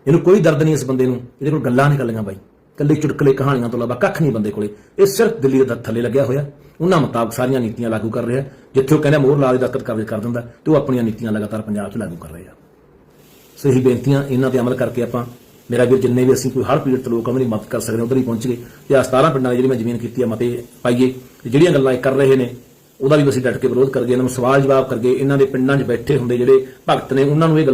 ਇਹਨੂੰ ਕੋਈ ਦਰਦ ਨਹੀਂ ਇਸ ਬੰਦੇ ਨੂੰ। ਇਹਦੇ ਕੋਲ ਗੱਲਾਂ ਨਹੀਂ ਕੱਲੀਆਂ ਬਾਈ। ਕੱਲੇ ਚੁਟਕਲੇ ਕਹਾਣੀਆਂ ਤੋਂ ਇਲਾਵਾ ਕੱਖ ਨਹੀਂ ਬੰਦੇ ਕੋਲੇ। ਇਹ ਸਿਰਫ ਦਿੱਲੀ ਦੇ ਥੱਲੇ ਲੱਗਿਆ ਹੋਇਆ। ਉਹਨਾਂ ਮੁਤਾਬਕ ਸਾਰੀਆਂ ਨੀਤੀਆਂ ਲਾਗੂ ਕਰ ਰਿਹਾ। ਜਿੱਥੇ ਉਹ ਕਹਿੰਦਾ ਮੋਹਰ ਲਾ ਦੇ ਦਸਤਖਤ ਕਰ ਕਰ ਦਿੰਦਾ, ਤੇ ਉਹ ਆਪਣੀਆਂ ਨੀਤੀਆਂ ਲਗਾਤਾਰ ਪੰਜਾਬ 'ਚ ਲਾਗੂ ਕਰ ਰਹੇ। ਸਹੀ ਬੇਨਤੀਆਂ ਇਹਨਾਂ ਤੇ ਅਮਲ ਕਰਕੇ ਆਪਾਂ, ਮੇਰਾ ਵੀਰ ਜਿੰਨੇ ਵੀ ਅਸੀਂ ਕੋਈ ਹਰ ਪੀੜਤ ਲੋਕ ਉਹਨਾਂ ਦੀ ਮਦਦ ਕਰ ਸਕਦੇ ਹਾਂ, ਉਧਰ ਹੀ ਪਹੁੰਚ ਗਏ। ਤੇ ਆ 17 ਪਿੰਡਾਂ ਦੀ ਜਿਹੜੀ ਮੈਂ ਜ਼ਮੀਨ ਕੀਤੀ ਆ, ਮਤੇ ਪਾਈਏ। ਜਿਹੜੀਆਂ ਗੱਲਾਂ ਇਹ ਕਰ ਰਹੇ ਨੇ, ਉਹਦਾ ਵੀ ਅਸੀਂ ਡਟ ਕੇ ਵਿਰੋਧ ਕਰਗੇ ਇਹਨਾਂ ਨੂੰ ਸਵਾਲ ਜਵਾਬ ਕਰਗੇ ਇਹਨਾਂ ਦੇ ਪਿੰਡਾਂ 'ਚ ਬੈਠੇ ਹੁੰਦੇ ਜਿਹੜੇ ਭਗਤ ਨੇ, ਉਹਨਾਂ ਨੂੰ ਇਹ ਗੱਲ